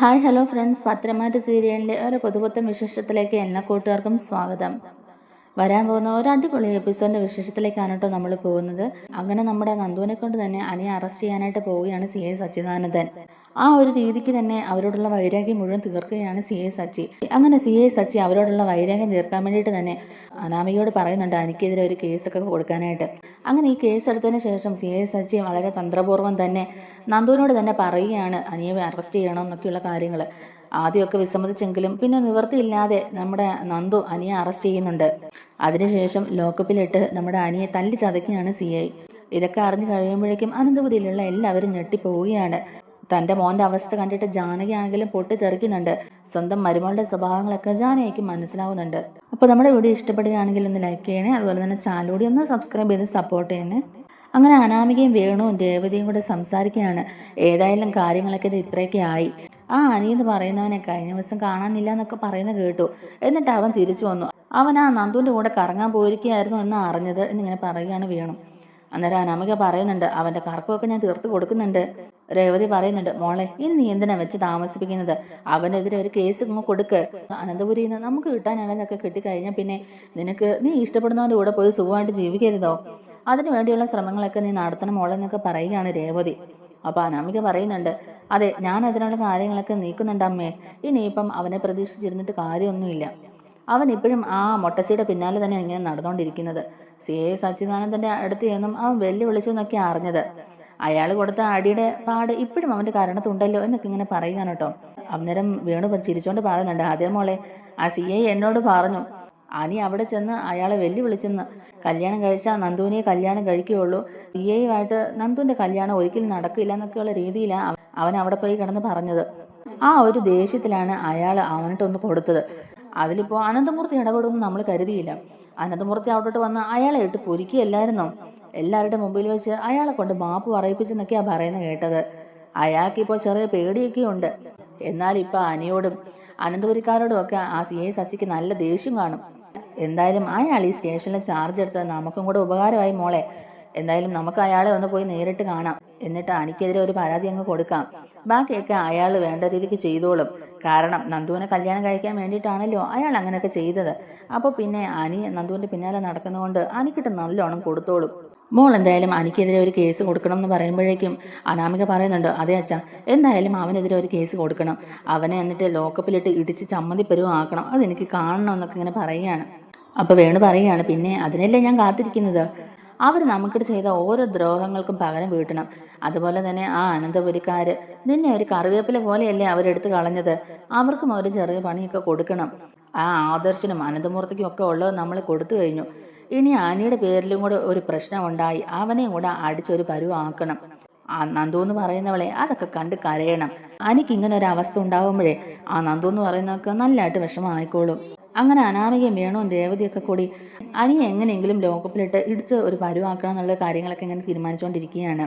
Hi hello friends. പത്രമാറ്റ് സീരിയലിന്റെ ഒരു പുതുപുത്തൻ വിശേഷത്തിലേക്ക് എല്ലാ കൂട്ടുകാർക്കും സ്വാഗതം. വരാൻ പോകുന്ന ഒരു അടിപൊളി എപ്പിസോഡിന്റെ വിശേഷത്തിലേക്കാണ് കേട്ടോ നമ്മൾ പോകുന്നത്. അങ്ങനെ നമ്മുടെ നന്ദുവിനെ കൊണ്ട് തന്നെ അനിയെ അറസ്റ്റ് ചെയ്യാനായിട്ട് പോവുകയാണ് സി ഐ സച്ചിദാനന്ദൻ. ആ ഒരു രീതിക്ക് തന്നെ അവരോടുള്ള വൈരാഗ്യം മുഴുവൻ തീർക്കുകയാണ് സി എ സച്ചി. അങ്ങനെ സി എ സച്ചി അവരോടുള്ള വൈരാഗ്യം തീർക്കാൻ വേണ്ടിയിട്ട് തന്നെ അനാമികയോട് പറയുന്നുണ്ട് എനിക്കെതിരെ ഒരു കേസൊക്കെ കൊടുക്കാനായിട്ട്. അങ്ങനെ ഈ കേസ് എടുത്തതിന് ശേഷം സി എ സച്ചി വളരെ തന്ത്രപൂർവം തന്നെ നന്ദുവിനോട് തന്നെ പറയുകയാണ് അനിയെ അറസ്റ്റ് ചെയ്യണം എന്നൊക്കെയുള്ള കാര്യങ്ങൾ ആദ്യമൊക്കെ വിസമ്മതിച്ചെങ്കിലും പിന്നെ നിവൃത്തിയില്ലാതെ നമ്മുടെ നന്ദു അനിയെ അറസ്റ്റ് ചെയ്യുന്നുണ്ട്. അതിനുശേഷം ലോക്കപ്പിലിട്ട് നമ്മുടെ അനിയെ തല്ലി ചതയ്ക്കുകയാണ് സി ഐ. ഇതൊക്കെ അറിഞ്ഞു കഴിയുമ്പോഴേക്കും അനന്തപുരിയിലുള്ള എല്ലാവരും ഞെട്ടിപ്പോവുകയാണ്. തന്റെ മോന്റെ അവസ്ഥ കണ്ടിട്ട് ജാനകിയാണെങ്കിലും പൊട്ടിത്തെറിക്കുന്നുണ്ട്. സ്വന്തം മരുമകളുടെ സ്വഭാവങ്ങളൊക്കെ ജാനകിക്ക് മനസ്സിലാവുന്നുണ്ട്. അപ്പോൾ നമ്മുടെ വീഡിയോ ഇഷ്ടപ്പെടുകയാണെങ്കിൽ ഒന്ന് ലൈക്ക് ചെയ്യണേ. അതുപോലെ തന്നെ ചാനൽ ഒന്ന് സബ്സ്ക്രൈബ് ചെയ്ത് സപ്പോർട്ട് ചെയ്യണേ. അങ്ങനെ അനാമികയും വേണുവും രേവതിയും കൂടെ സംസാരിക്കുകയാണ്. ഏതായാലും കാര്യങ്ങളൊക്കെ ഇത് ഇത്രയൊക്കെ ആയി. ആ അനിയെന്ന് പറയുന്നവനെ കഴിഞ്ഞ ദിവസം കാണാനില്ല എന്നൊക്കെ പറയുന്നത് കേട്ടു. എന്നിട്ട് അവൻ തിരിച്ചു വന്നു. അവൻ ആ നന്ദുവിന്റെ കൂടെ കറങ്ങാൻ പോയിരിക്കുകയായിരുന്നു എന്ന് അറിഞ്ഞത് എന്നിങ്ങനെ പറയുകയാണ് വേണു. അന്നേരം അനാമിക പറയുന്നുണ്ട് അവന്റെ കറക്കമൊക്കെ ഞാൻ തീർത്ത് കൊടുക്കുന്നുണ്ട്. രേവതി പറയുന്നുണ്ട് മോളെ ഇനി നീ എന്തിനാ വെച്ച് താമസിപ്പിക്കുന്നത്? അവനെതിരെ ഒരു കേസ് കൊടുക്ക്. അനന്തപുരിയിൽ നിന്ന് നമുക്ക് കിട്ടാനാണെന്നൊക്കെ കിട്ടിക്കഴിഞ്ഞാൽ പിന്നെ നിനക്ക് നീ ഇഷ്ടപ്പെടുന്നവന്റെ കൂടെ പോയി സുഖമായിട്ട് ജീവിക്കരുതോ? അതിനു വേണ്ടിയുള്ള ശ്രമങ്ങളൊക്കെ നീ നടത്തണം മോളെ എന്നൊക്കെ പറയുകയാണ് രേവതി. അപ്പോൾ അനാമിക പറയുന്നുണ്ട് അതെ ഞാൻ അതിനുള്ള കാര്യങ്ങളൊക്കെ നീക്കുന്നുണ്ട് അമ്മേ. ഇനിയിപ്പം അവനെ പ്രതീക്ഷിച്ചിരുന്നിട്ട് കാര്യമൊന്നുമില്ല. അവൻ ഇപ്പോഴും ആ മൊട്ടച്ചിയുടെ പിന്നാലെ തന്നെ ഇങ്ങനെ നടന്നുകൊണ്ടിരിക്കുന്നത് സി എ സച്ചിദാനന്ദന്റെ അടുത്ത് ചെന്നും അവൻ വെല്ലുവിളിച്ചു എന്നൊക്കെ അറിഞ്ഞത്. അയാൾ കൊടുത്ത അടിയുടെ പാട് ഇപ്പോഴും അവന്റെ കരണത്തുണ്ടല്ലോ എന്നൊക്കെ ഇങ്ങനെ പറയുകയാണ് കേട്ടോ. അന്നേരം വേണു ചിരിച്ചോണ്ട് പറയുന്നുണ്ട് ആദ്യം മോളെ ആ സി ഐ എന്നോട് പറഞ്ഞു. അനി അവിടെ ചെന്ന് അയാളെ വെല്ലുവിളിച്ചെന്ന്. കല്യാണം കഴിച്ചാൽ നന്ദുവിനെ കല്യാണം കഴിക്കുകയുള്ളൂ. സി ഐയുമായിട്ട് നന്ദുവിന്റെ കല്യാണം ഒരിക്കലും നടക്കില്ല എന്നൊക്കെയുള്ള രീതിയിലാണ് അവൻ അവിടെ പോയി കിടന്ന് പറഞ്ഞത്. ആ ഒരു ദേഷ്യത്തിലാണ് അയാൾ അവനിട്ടൊന്ന് കൊടുത്തത്. അതിലിപ്പോൾ അനന്തമൂർത്തി ഇടപെടുമെന്ന് നമ്മൾ കരുതിയില്ല. അനന്തമൂർത്തി അവിടോട്ട് വന്ന് അയാളെ ഇട്ട് പൊരിക്കുകയല്ലായിരുന്നോ? എല്ലാവരുടെ മുമ്പിൽ വെച്ച് അയാളെ കൊണ്ട് മാപ്പ് പറയിപ്പിച്ചെന്നൊക്കെയാണ് പറയുന്നത് കേട്ടത്. അയാൾക്കിപ്പോൾ ചെറിയ പേടിയൊക്കെ ഉണ്ട് എന്നാൽ ഇപ്പോൾ അനിയോടും അനന്തപുരിക്കാരോടും ഒക്കെ ആ സി ഐ സച്ചിക്ക് നല്ല ദേഷ്യം കാണും. എന്തായാലും അയാൾ ഈ സ്റ്റേഷനിൽ ചാർജ് എടുത്തത് നമുക്കും കൂടെ ഉപകാരമായി മോളെ. എന്തായാലും നമുക്ക് അയാളെ ഒന്ന് പോയി നേരിട്ട് കാണാം. എന്നിട്ട് അനിക്കെതിരെ ഒരു പരാതി അങ്ങ് കൊടുക്കാം. ബാക്കിയൊക്കെ അയാൾ വേണ്ട രീതിക്ക് ചെയ്തോളും. കാരണം നന്ദുവിനെ കല്യാണം കഴിക്കാൻ വേണ്ടിയിട്ടാണല്ലോ അയാൾ അങ്ങനെയൊക്കെ ചെയ്തത്. അപ്പോൾ പിന്നെ അനി നന്ദുവിന്റെ പിന്നാലെ നടക്കുന്നതുകൊണ്ട് അനിക്കിട്ട് നല്ലോണം കൊടുത്തോളും. മോൾ എന്തായാലും അനിക്കെതിരെ ഒരു കേസ് കൊടുക്കണം എന്ന് പറയുമ്പോഴേക്കും അനാമിക പറയുന്നുണ്ട് അതെ അച്ഛ എന്തായാലും അവനെതിരെ ഒരു കേസ് കൊടുക്കണം. അവനെ എന്നിട്ട് ലോക്കപ്പിലിട്ട് ഇടിച്ച് ചമ്മന്തി ആക്കണം. അതെനിക്ക് കാണണം എന്നൊക്കെ ഇങ്ങനെ പറയുകയാണ്. അപ്പോൾ വേണു പറയുകയാണ് പിന്നെ അതിനല്ലേ ഞാൻ കാത്തിരിക്കുന്നത്? അവർ നമുക്കിട്ട് ചെയ്ത ഓരോ ദ്രോഹങ്ങൾക്കും പകരം വീട്ടണം. അതുപോലെ തന്നെ ആ അനന്തപുരിക്കാർ നിന്നെ ഒരു കറിവേപ്പില പോലെയല്ലേ അവരെടുത്ത് കളഞ്ഞത്? അവർക്കും ഒരു ചെറിയ പണിയൊക്കെ കൊടുക്കണം. ആ ആദർശനും അനന്തമൂർത്തിക്കും ഒക്കെ ഉള്ളത് നമ്മൾ കൊടുത്തു കഴിഞ്ഞു. ഇനി ആനിയുടെ പേരിലും കൂടെ ഒരു പ്രശ്നം ഉണ്ടായി അവനെയും കൂടെ അടിച്ചൊരു പരുവാക്കണം. ആ നന്ദു എന്ന് പറയുന്നവളെ അതൊക്കെ കണ്ട് കരയണം. അനിക്ക് ഇങ്ങനെ ഒരു അവസ്ഥ ഉണ്ടാകുമ്പോഴേ ആ നന്ദു എന്ന് പറയുന്നതൊക്കെ നല്ലതായിട്ട് വിഷമമായിക്കോളും. അങ്ങനെ അനാമികയും വേണവും രേവതിയൊക്കെ കൂടി അനിയെ എങ്ങനെയെങ്കിലും ലോകപ്പിലിട്ട് ഇടിച്ച് ഒരു പരുവാക്കണം എന്നുള്ള കാര്യങ്ങളൊക്കെ ഇങ്ങനെ തീരുമാനിച്ചുകൊണ്ടിരിക്കുകയാണ്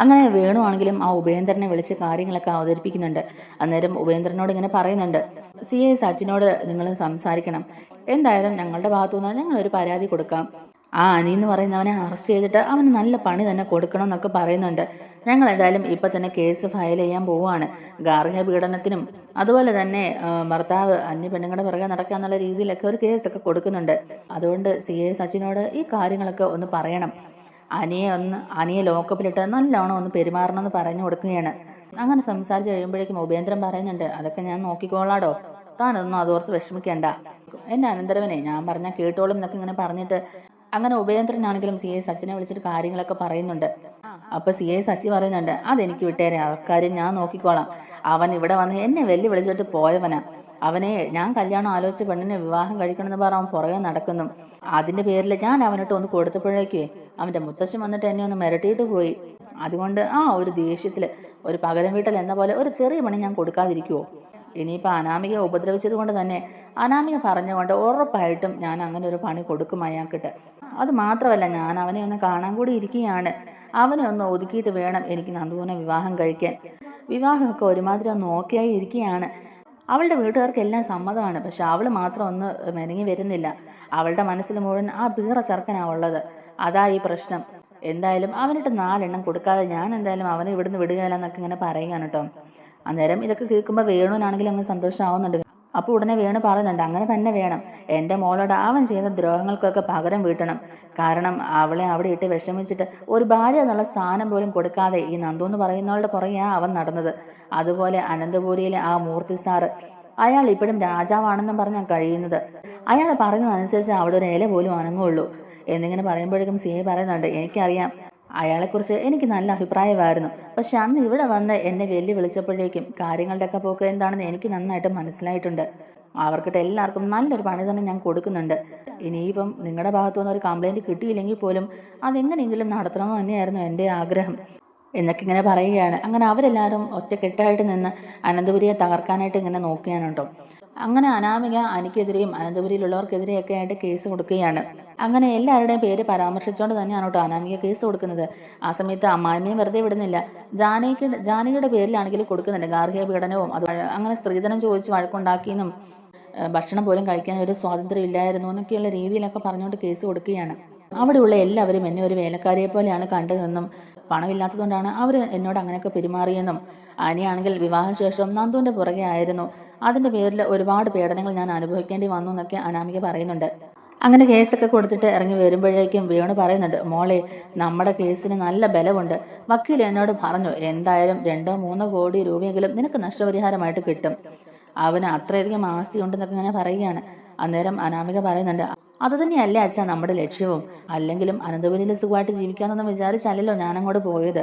അങ്ങനെ വേണുവാണെങ്കിലും ആ ഉപേന്ദ്രനെ വിളിച്ച് കാര്യങ്ങളൊക്കെ അവതരിപ്പിക്കുന്നുണ്ട്. അന്നേരം ഉപേന്ദ്രനോട് ഇങ്ങനെ പറയുന്നുണ്ട്. സി എ സച്ചിനോട് നിങ്ങൾ സംസാരിക്കണം. എന്തായാലും ഞങ്ങളുടെ ഭാഗത്തുനിന്ന് ഞങ്ങൾ ഒരു പരാതി കൊടുക്കാം. ആ അനി എന്ന് പറയുന്നവനെ അറസ്റ്റ് ചെയ്തിട്ട് അവന് നല്ല പണി തന്നെ കൊടുക്കണം എന്നൊക്കെ പറയുന്നുണ്ട്. ഞങ്ങൾ എന്തായാലും ഇപ്പം തന്നെ കേസ് ഫയൽ ചെയ്യാൻ പോവുകയാണ്. ഗാർഹിക പീഡനത്തിനും അതുപോലെ തന്നെ ഭർത്താവ് അന്യ പെണ്ണുങ്ങളുടെ പിറകെ നടക്കുക എന്നുള്ള രീതിയിലൊക്കെ ഒരു കേസൊക്കെ കൊടുക്കുന്നുണ്ട്. അതുകൊണ്ട് സി എ സച്ചിനോട് ഈ കാര്യങ്ങളൊക്കെ ഒന്ന് പറയണം. അനിയെ ഒന്ന് അനിയെ ലോക്കപ്പിലിട്ട് നല്ലോണം ഒന്ന് പെരുമാറണമെന്ന് പറഞ്ഞു കൊടുക്കുകയാണ്. അങ്ങനെ സംസാരിച്ച് കഴിയുമ്പോഴേക്കും ഉപേന്ദ്രൻ പറയുന്നുണ്ട് അതൊക്കെ ഞാൻ നോക്കിക്കോളാടോ. താനൊന്നും അതോർത്ത് വിഷമിക്കേണ്ട. എന്റെ അനന്തരവനെ ഞാൻ പറഞ്ഞാൽ കേട്ടോളും എന്നൊക്കെ ഇങ്ങനെ പറഞ്ഞിട്ട് അങ്ങനെ ഉപേന്ദ്രനാണെങ്കിലും സി ഐ സച്ചിനെ വിളിച്ചിട്ട് കാര്യങ്ങളൊക്കെ പറയുന്നുണ്ട്. അപ്പൊ സി ഐ സച്ചി പറയുന്നുണ്ട് അതെനിക്ക് വിട്ടേരെ അക്കാര്യം ഞാൻ നോക്കിക്കോളാം. അവൻ ഇവിടെ വന്ന് എന്നെ വെല്ലു വിളിച്ചിട്ട് പോയവനാ. അവനെ ഞാൻ കല്യാണം ആലോചിച്ച് പെണ്ണിനെ വിവാഹം കഴിക്കണമെന്ന് പറ അവൻ പുറകെ നടക്കുന്നു. അതിന്റെ പേരിൽ ഞാൻ അവനിട്ട് ഒന്ന് കൊടുത്തപ്പോഴേക്കേ അവന്റെ മുത്തശ്ശൻ വന്നിട്ട് എന്നെ ഒന്ന് മിരട്ടിയിട്ട് പോയി. അതുകൊണ്ട് ആ ഒരു ദേഷ്യത്തിൽ ഒരു പകരം വീട്ടൽ എന്ന പോലെ ഒരു ചെറിയ പണി ഞാൻ കൊടുക്കാതിരിക്കുമോ ഇനിയിപ്പോൾ അനാമിക ഉപദ്രവിച്ചത് കൊണ്ട് തന്നെ അനാമിക പറഞ്ഞുകൊണ്ട് ഉറപ്പായിട്ടും ഞാൻ അങ്ങനെ ഒരു പണി കൊടുക്കും അയാൾക്കിട്ട്. അത് മാത്രമല്ല ഞാൻ അവനെ ഒന്ന് കാണാൻ കൂടി ഇരിക്കുകയാണ്. അവനെ ഒന്ന് ഒതുക്കിയിട്ട് വേണം എനിക്ക് നന്ദുവിനെ വിവാഹം കഴിക്കാൻ. വിവാഹമൊക്കെ ഒരുമാതിരി ഒന്ന് ഓക്കെയായി ഇരിക്കുകയാണ്. അവളുടെ വീട്ടുകാർക്കെല്ലാം സമ്മതമാണ്. പക്ഷെ അവൾ മാത്രം ഒന്ന് മെനങ്ങി വരുന്നില്ല. അവളുടെ മനസ്സിൽ മുഴുവൻ ആ പീറ ചെറുക്കനാവുള്ളത് അതാ ഈ പ്രശ്നം. എന്തായാലും അവനിട്ട് നാലെണ്ണം കൊടുക്കാതെ ഞാൻ എന്തായാലും അവനെ ഇവിടുന്ന് വിടുകയില്ല എന്നൊക്കെ ഇങ്ങനെ പറയുകയാണ് കേട്ടോ. അന്നേരം ഇതൊക്കെ കേൾക്കുമ്പോൾ വേണുവിനാണെങ്കിലും അങ്ങ് സന്തോഷമാവുന്നുണ്ട് അപ്പോൾ ഉടനെ വേണു പറയുന്നുണ്ട് അങ്ങനെ തന്നെ വേണം. എന്റെ മോളോട് അവൻ ചെയ്ത ദ്രോഹങ്ങൾക്കൊക്കെ പകരം വീട്ടണം. കാരണം അവളെ അവിടെ ഇട്ട് വിഷമിച്ചിട്ട് ഒരു ഭാര്യ എന്നുള്ള സ്ഥാനം പോലും കൊടുക്കാതെ ഈ നന്ദു എന്ന് പറയുന്നവളുടെ പുറകെയാ അവൻ നടന്നത്. അതുപോലെ അനന്തപുരിയിലെ ആ മൂർത്തി സാറ് അയാൾ ഇപ്പോഴും രാജാവാണെന്നും പറഞ്ഞാൽ കഴിയുന്നത്. അയാൾ പറയുന്നതനുസരിച്ച് അവിടെ ഒരു ഇല പോലും അനങ്ങുള്ളൂ. എന്നിങ്ങനെ പറയുമ്പോഴേക്കും സി പറയുന്നുണ്ട് എനിക്കറിയാം. അയാളെക്കുറിച്ച് എനിക്ക് നല്ല അഭിപ്രായമായിരുന്നു. പക്ഷെ അന്ന് ഇവിടെ വന്ന് എന്നെ വെല്ലു വിളിച്ചപ്പോഴേക്കും കാര്യങ്ങളുടെയൊക്കെ പോക്ക് എന്താണെന്ന് എനിക്ക് നന്നായിട്ട് മനസ്സിലായിട്ടുണ്ട്. അവർക്കിട്ട് എല്ലാവർക്കും നല്ലൊരു പണി തന്നെ ഞാൻ കൊടുക്കുന്നുണ്ട്. ഇനിയിപ്പം നിങ്ങളുടെ ഭാഗത്തുനിന്ന് ഒരു കംപ്ലൈന്റ് കിട്ടിയില്ലെങ്കിൽ പോലും അതെങ്ങനെയെങ്കിലും നടത്തണമെന്ന് തന്നെയായിരുന്നു എന്റെ ആഗ്രഹം. എന്നൊക്കെ ഇങ്ങനെ പറയുകയാണ്. അങ്ങനെ അവരെല്ലാവരും ഒറ്റക്കെട്ടായിട്ട് നിന്ന് അനന്തപുരിയെ തകർക്കാനായിട്ട് ഇങ്ങനെ നോക്കുകയാണ് കേട്ടോ. അങ്ങനെ അനാമിക അനിക്കെതിരെയും അനന്തപുരിയിലുള്ളവർക്കെതിരെയൊക്കെ ആയിട്ട് കേസ് കൊടുക്കുകയാണ്. അങ്ങനെ എല്ലാവരുടെയും പേര് പരാമർശിച്ചുകൊണ്ട് തന്നെയാണ് കേട്ടോ അനാമിക കേസ് കൊടുക്കുന്നത്. ആ സമയത്ത് അമ്മായിമ്മയും വെറുതെ വിടുന്നില്ല. ജാനകിക്ക് ജാനകിയുടെ പേരിലാണെങ്കിലും കൊടുക്കുന്നുണ്ട്. ഗാർഹിക പീഡനവും അത് അങ്ങനെ സ്ത്രീധനം ചോദിച്ച് വഴക്കുണ്ടാക്കിയെന്നും ഭക്ഷണം പോലും കഴിക്കാൻ ഒരു സ്വാതന്ത്ര്യം ഇല്ലായിരുന്നു എന്നൊക്കെയുള്ള രീതിയിലൊക്കെ പറഞ്ഞുകൊണ്ട് കേസ് കൊടുക്കുകയാണ്. അവിടെയുള്ള എല്ലാവരും എന്നെ ഒരു വേലക്കാരിയെ പോലെയാണ് കണ്ടതെന്നും പണമില്ലാത്തതുകൊണ്ടാണ് അവർ എന്നോട് അങ്ങനെയൊക്കെ പെരുമാറിയെന്നും. അനിയാണെങ്കിൽ വിവാഹശേഷം നന്ദുവിന്റെ പുറകെ ആയിരുന്നു. അതിന്റെ പേരിൽ ഒരുപാട് പീഡനങ്ങൾ ഞാൻ അനുഭവിക്കേണ്ടി വന്നു എന്നൊക്കെ അനാമിക പറയുന്നുണ്ട്. അങ്ങനെ കേസൊക്കെ കൊടുത്തിട്ട് ഇറങ്ങി വരുമ്പോഴേക്കും വേണു പറയുന്നുണ്ട് മോളെ നമ്മുടെ കേസിന് നല്ല ബലമുണ്ട്. വക്കീൽ എന്നോട് പറഞ്ഞു എന്തായാലും രണ്ടോ മൂന്നോ കോടി രൂപയെങ്കിലും നിനക്ക് നഷ്ടപരിഹാരമായിട്ട് കിട്ടും. അവന് അത്രയധികം ആസ്തി ഉണ്ടെന്നൊക്കെ ഇങ്ങനെ പറയുകയാണ്. അന്നേരം അനാമിക പറയുന്നുണ്ട് അത് തന്നെയല്ലേ അച്ഛാ നമ്മുടെ ലക്ഷ്യവും? അല്ലെങ്കിലും അനന്തപുരിയിൽ സുഖമായിട്ട് ജീവിക്കാമെന്നൊന്നും വിചാരിച്ചല്ലല്ലോ ഞാനങ്ങോട്ട് പോയത്.